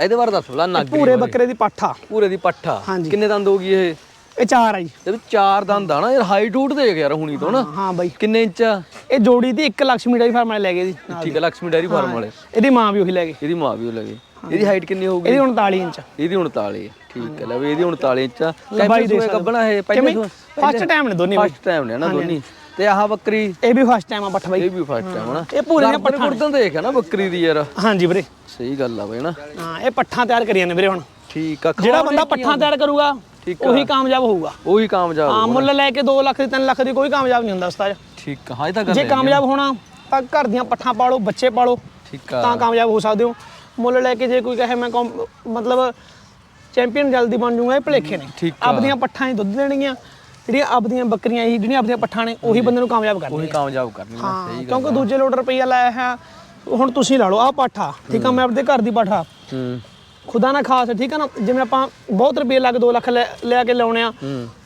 [SPEAKER 1] ਇਹਦੇ ਬਾਰੇ ਦੱਸ ਬਲਾ ਨਾਗਰੀ
[SPEAKER 2] ਪੂਰੇ ਬੱਕਰੇ ਦੀ ਪਾਠਾ
[SPEAKER 1] ਪੂਰੇ ਦੀ ਪੱਠਾ ਕਿੰਨੇ ਦੰਦ ਹੋ ਗਈ ਇਹ?
[SPEAKER 2] ਇਹ ਚਾਰ ਆ ਜੀ।
[SPEAKER 1] ਇਹਦੇ ਚਾਰ ਦੰਦ ਆ ਨਾ ਯਾਰ ਹਾਈਟ ਹੂਟ ਦੇਖ ਯਾਰ ਹੁਣੀ ਤੋਂ ਨਾ।
[SPEAKER 2] ਹਾਂ ਬਾਈ।
[SPEAKER 1] ਕਿੰਨੇ ਇੰਚ
[SPEAKER 2] ਇਹ ਜੋੜੀ ਦੀ 1 ਲੱਖ ਮੀਟਰ ਦੀ ਫਾਰਮ ਲੈ ਗਏ ਜੀ
[SPEAKER 1] ਠੀਕ ਹੈ ਲక్ష్ਮੀ ਡੈਰੀ ਫਾਰਮ ਵਾਲੇ।
[SPEAKER 2] ਇਹਦੀ ਮਾਂ ਵੀ ਉਹੀ ਲੈ ਗਈ।
[SPEAKER 1] ਇਹਦੀ ਮਾਂ ਵੀ ਉਹ ਲੈ ਲੱਗੇ ਇਹਦੀ ਹਾਈਟ ਕਿੰਨੀ ਹੋਊਗੀ?
[SPEAKER 2] ਇਹਦੀ 39 ਇੰਚ।
[SPEAKER 1] ਇਹਦੀ 39 ਠੀਕ ਹੈ। ਲੈ ਵੀ ਇਹਦੀ 39 ਇੰਚ ਆ।
[SPEAKER 2] ਲੰਬਾਈ ਦੇ।
[SPEAKER 1] ਕੱਢਣਾ ਇਹ? ਪਹਿਲੇ
[SPEAKER 2] First time ਨੇ ਦੋਨੇ
[SPEAKER 1] ਫਸਟ ਟਾਈਮ ਨੇ ਨਾ ਦੋਨੀ। ਤੇ ਆਹ ਬੱਕਰੀ?
[SPEAKER 2] ਇਹ ਵੀ ਫਸਟ ਟਾਈਮ ਆ ਪੱਠ ਬਾਈ।
[SPEAKER 1] ਇਹ ਵੀ ਫਸਟ ਟਾਈਮ ਨਾ।
[SPEAKER 2] ਇਹ ਪੂਰੇ ਦੀਆਂ
[SPEAKER 1] ਪੱਠਾ
[SPEAKER 2] ਨੇ।
[SPEAKER 1] ਕੁਰਦਾਂ ਦੇਖ ਨਾ ਬੱਕਰੀ ਦੀ ਯਾਰ।
[SPEAKER 2] ਹਾਂਜੀ ਵੀਰੇ।
[SPEAKER 1] ਸਹੀ ਗੱਲ ਆ ਬਈ ਨਾ।
[SPEAKER 2] ਹਾਂ ਇਹ ਪੱਠਾਂ ਤਿਆਰ ਕਰੀਆਂ ਨੇ ਵੀਰੇ ਹੁਣ।
[SPEAKER 1] ਠੀਕ ਆ
[SPEAKER 2] ਜਿਹੜਾ ਬੰਦਾ ਪੱਠਾਂ ਤਿਆਰ ਕਰੂਗਾ ਉਹੀ ਕਾਮਯਾਬ ਹੋਊਗਾ।
[SPEAKER 1] ਉਹੀ ਕਾਮਯਾਬ
[SPEAKER 2] ਹਾਂ ਮੁੱਲ ਲੈ ਕੇ 2 ਲੱਖ ਦੀ 3 ਲੱਖ ਦੀ ਕੋਈ ਕਾਮਯਾਬ ਨਹੀਂ ਹੁੰਦਾ ਉਸਤਾਦ।
[SPEAKER 1] ਠੀਕ ਹਾਂ ਇਹ ਤਾਂ ਗੱਲ
[SPEAKER 2] ਜੇ ਕਾਮਯਾਬ ਹੋਣਾ ਤਾਂ ਘਰ ਦੀਆਂ ਪੱਠਾਂ ਪਾਲੋ ਬੱਚੇ ਪਾਲੋ
[SPEAKER 1] ਠੀਕ ਆ।
[SPEAKER 2] ਤਾਂ ਕਾਮਯਾਬ ਹੋ ਸਕਦੇ ਹੋ। ਮੁੱਲ ਲੈ ਕੇ ਜੇ ਕੋਈ ਕਹੇ ਮੈਂ ਮਤਲਬ ਚੈਂਪੀਅਨ ਜਲਦੀ ਬਣ ਜਾਊਗਾ ਇਹ ਭਲੇਖੇ ਨੇ। ਆਪਦੀਆਂ ਪੱਠਾਂ ਹੀ ਦੁੱਧ ਦੇਣਗੀਆਂ ਜਿਹੜੀਆਂ ਆਪਦੀਆਂ ਬੱਕਰੀਆਂ ਹੀ ਜਿਹੜੀਆਂ ਆਪਦੀਆਂ ਪੱਠਾਂ ਨੇ ਉਹੀ ਬੰਦੇ ਨੂੰ ਕਾਮਯਾਬ
[SPEAKER 1] ਉਹੀ
[SPEAKER 2] ਕਰਨਗੀਆਂ
[SPEAKER 1] ਕਾਮਯਾਬ ਕਰਨੀ ਸਹੀ ਗੱਲ
[SPEAKER 2] ਕਿਉਂਕਿ ਦੂਜੇ ਲੋਟ ਰੁਪਈਆ ਲਾਇਆ ਹੈ ਹੁਣ ਤੁਸੀਂ ਲਾ ਲਓ ਆਹ ਪਾਠਾ ਠੀਕ ਆ ਮੈਂ ਆਪਣੇ ਘਰ ਦੀ ਪਾਠਾ
[SPEAKER 1] ਹੂੰ।
[SPEAKER 2] ਖੁਦਾ ਨਾ ਖਾਸ ਠੀਕ ਆ ਨਾ? ਜਿਵੇਂ ਆਪਾਂ ਬਹੁਤ ਰੁਪਏ ਲੱਗ 2 ਲੱਖ ਲੈ ਕੇ ਲਾਉਣੇ ਆ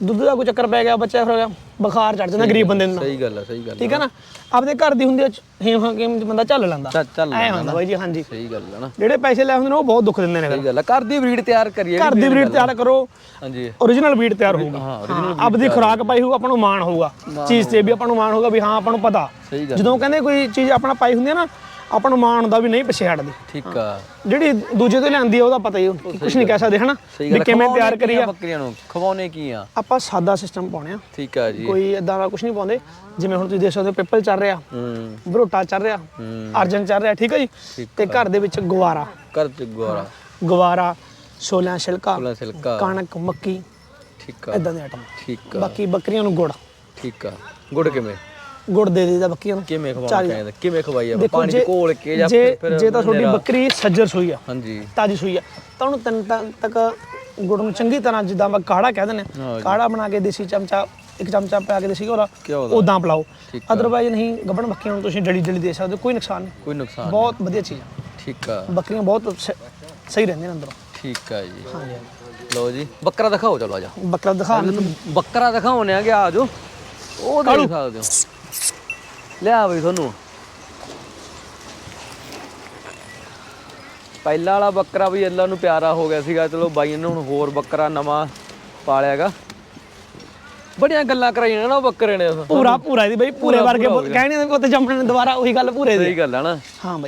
[SPEAKER 2] ਦੁੱਧ ਦਾ ਕੋਈ ਚੱਕਰ ਪੈ ਗਿਆ ਬੱਚਾ ਹੋ ਗਿਆ ਬੁਖਾਰ ਚੜ ਜਾਂਦਾ ਗਰੀਬ ਬੰਦੇ ਨੂੰ।
[SPEAKER 1] ਸਹੀ ਗੱਲ ਆ ਸਹੀ ਗੱਲ
[SPEAKER 2] ਠੀਕ ਆ ਨਾ? ਆਪਦੇ ਘਰ ਦੀ ਹੁੰਦੀ ਆ ਹੇਮ ਹਕੀਮ ਬੰਦਾ ਚੱਲ ਲੈਂਦਾ।
[SPEAKER 1] ਚੱਲ ਚੱਲ
[SPEAKER 2] ਐ ਹੁੰਦਾ ਬਾਈ ਜੀ ਹਾਂਜੀ।
[SPEAKER 1] ਸਹੀ ਗੱਲ ਆ ਨਾ।
[SPEAKER 2] ਜਿਹੜੇ ਪੈਸੇ ਲੈ ਹੁੰਦੇ ਨੇ ਉਹ ਬਹੁਤ ਦੁੱਖ ਦਿੰਦੇ ਨੇ ਫਿਰ।
[SPEAKER 1] ਸਹੀ ਗੱਲ ਆ। ਘਰ ਦੀ ਬਰੀਡ ਤਿਆਰ ਕਰੀਏ
[SPEAKER 2] ਘਰ ਦੀ ਬਰੀਡ ਤਿਆਰ ਕਰੋ।
[SPEAKER 1] ਹਾਂਜੀ।
[SPEAKER 2] Origignal ਬਰੀਡ ਤਿਆਰ ਹੋਊਗੀ।
[SPEAKER 1] ਹਾਂ,
[SPEAKER 2] ਹਾਂ ਆਪਦੀ ਖੁਰਾਕ ਪਾਈ ਹੋਊ ਆਪਾਂ ਨੂੰ ਮਾਣ ਹੋਊਗਾ। ਚੀਜ਼ ਤੇ ਵੀ ਆਪਾਂ ਨੂੰ ਮਾਣ ਹੋਊਗਾ ਵੀ ਹਾਂ ਆਪਾਂ ਨੂੰ ਪਤਾ।
[SPEAKER 1] ਸਹੀ ਗੱਲ
[SPEAKER 2] ਜਦੋਂ ਕਹਿੰਦੇ ਕੋਈ ਚੀਜ਼ ਆਪਣਾ ਪਾਈ ਹੁੰਦੀ ਆ ਨਾ ਆਪਾਂ ਨੂੰ ਮਾਣ ਹੁੰਦਾ ਵੀ ਨਹੀਂ ਪਿੱਛੇ ਹਟਦੀ
[SPEAKER 1] ਠੀਕ ਆ।
[SPEAKER 2] ਜਿਹੜੀ ਦੂਜੇ ਤੋਂ ਲਿਆਂਦੀ ਆ ਉਹਦਾ ਪਤਾ ਹੀ ਕੁਝ ਨਹੀਂ ਕਹਿ ਸਕਦੇ ਹਨਾ? ਵੀ
[SPEAKER 1] ਆ,
[SPEAKER 2] ਕਿਵੇਂ ਤਿਆਰ ਕਰੀ
[SPEAKER 1] ਆ
[SPEAKER 2] ਆ
[SPEAKER 1] ਬੱਕਰੀਆਂ ਨੂੰ? ਖਵਾਉਣੇ ਕੀ ਆ?
[SPEAKER 2] ਆਪਾਂ ਸਾਦਾ ਸਿਸਟਮ ਪਾਉਣੇ ਆ।
[SPEAKER 1] ਠੀਕ ਆ ਜੀ।
[SPEAKER 2] ਕੋਈ ਇਦਾਂ ਦਾ ਕੁਝ ਨਹੀਂ ਪਾਉਂਦੇ। ਜਿਵੇਂ ਹੁਣ ਤੁਸੀਂ ਦੇਖ ਸਕਦੇ ਹੋ ਪਿੱਪਲ ਚੱਲ ਰਿਹਾ
[SPEAKER 1] ਹੂੰ।
[SPEAKER 2] ਬਰੋਟਾ ਚੱਲ ਰਿਹਾ
[SPEAKER 1] ਹੂੰ।
[SPEAKER 2] ਅਰਜਨ ਚੱਲ ਰਿਹਾ ਠੀਕ ਹੈ ਜੀ? ਤੇ ਘਰ ਦੇ ਵਿੱਚ ਗਵਾਰਾ
[SPEAKER 1] ਘਰ ਚ ਗੋਰਾ
[SPEAKER 2] ਗਵਾਰਾ ਛੋਲਿਆਂ ਛਿਲਕਾ
[SPEAKER 1] ਫੁੱਲਾਂ ਸਿਲਕਾ
[SPEAKER 2] ਕਣਕ ਮੱਕੀ
[SPEAKER 1] ਠੀਕ ਆ।
[SPEAKER 2] ਇਦਾਂ ਦੇ ਆਈਟਮ
[SPEAKER 1] ਠੀਕ ਆ।
[SPEAKER 2] ਬਾਕੀ ਬੱਕਰੀਆਂ ਨੂੰ ਗੁੜ।
[SPEAKER 1] ਠੀਕ ਆ। ਗੁੜ ਕਿਵੇਂ?
[SPEAKER 2] ਗੁੜ ਦੇ ਦੇਈਦਾ ਬੱਕਰੀਆਂ ਨੂੰ
[SPEAKER 1] ਕਿਵੇਂ ਖਵਾਉਣਾ ਚਾਹੀਦਾ ਕਿਵੇਂ ਖਵਾਈ ਆ? ਪਾਣੀ ਚ ਘੋਲ ਕੇ ਜਾਂ ਫਿਰ
[SPEAKER 2] ਜੇ ਤਾਂ ਤੁਹਾਡੀ? ਬੱਕਰੀ ਸੱਜਰ ਸੂਈ ਆ।
[SPEAKER 1] ਹਾਂਜੀ।
[SPEAKER 2] ਤਾਜੀ ਸੂਈ ਆ। ਤਾਂ ਉਹਨੂੰ ਤਿੰਨ ਦਿਨ ਤੱਕ ਗੁੜ ਨੂੰ ਚੰਗੀ ਤਰ੍ਹਾਂ ਜਿੱਦਾਂ ਆਪਾਂ ਕਾੜਾ ਕਹਿ ਆ।
[SPEAKER 1] ਜੀ।
[SPEAKER 2] ਕਾੜਾ ਬਣਾ ਕੇ ਦੇਸੀ ਚਮਚਾ ਇੱਕ ਚਮਚਾ ਪਾ ਕੇ ਦੇਸੀ ਘੋਰਾ ਉਦਾਂ ਪਿਲਾਓ। ਅਦਰਵਾਈਜ਼ ਨਹੀਂ ਗੱਬਣ ਬੱਕਰੀਆਂ ਨੂੰ ਤੁਸੀਂ ਡਲੀ ਡਲੀ ਦੇ ਸਕਦੇ ਕੋਈ ਨੁਕਸਾਨ ਨਹੀਂ।
[SPEAKER 1] ਕੋਈ ਨੁਕਸਾਨ
[SPEAKER 2] ਬਹੁਤ ਵਧੀਆ ਚੀਜ਼ ਆ।
[SPEAKER 1] ਠੀਕ ਆ।
[SPEAKER 2] ਬੱਕਰੀਆਂ ਬਹੁਤ ਸਹੀ ਰਹਿੰਦੀਆਂ ਨੇ ਅੰਦਰੋਂ।
[SPEAKER 1] ਠੀਕ ਆ ਜੀ।
[SPEAKER 2] ਹਾਂਜੀ
[SPEAKER 1] ਲਓ ਜੀ। ਬੱਕਰਾ ਦਿਖਾਓ ਚਲੋ ਆ ਜਾ।
[SPEAKER 2] ਬੱਕਰਾ ਦਿਖਾ
[SPEAKER 1] ਬੱਕਰਾ ਦਿਖਾਉਣੇ ਆ ਗਿਆ ਆਜੋ ਉਹ ਦੇਖ ਸਕਦੇ ਹੋ। ਲਿਆ ਬਈ ਤੁਹਾਨੂੰ। ਪਹਿਲਾ ਵਾਲਾ ਬੱਕਰਾ ਵੀ ਅੱਲਾ ਨੂੰ ਪਿਆਰਾ ਹੋ ਗਿਆ ਸੀਗਾ। ਚਲੋ ਬਾਈ ਨੇ ਹੁਣ ਹੋਰ ਬੱਕਰਾ ਨਵਾਂ ਪਾਲਿਆਗਾ ਬੜੀਆਂ ਗੱਲਾਂ ਕਰਾਈਆਂ ਨਾ ਉਹ ਬੱਕਰੇ ਨੇ।
[SPEAKER 2] ਪੂਰਾ ਪੂਰਾ ਦੀ ਬਈ ਪੂਰੇ ਵਰਗੇ ਕਹਿੰਦੇ ਨੇ ਉੱਤੇ ਜੰਮਣ ਨੇ ਦੁਬਾਰਾ ਉਹੀ ਗੱਲ ਪੂਰੇ ਦੀ।
[SPEAKER 1] ਸਹੀ ਗੱਲ
[SPEAKER 2] ਹੈ ਹਾਂ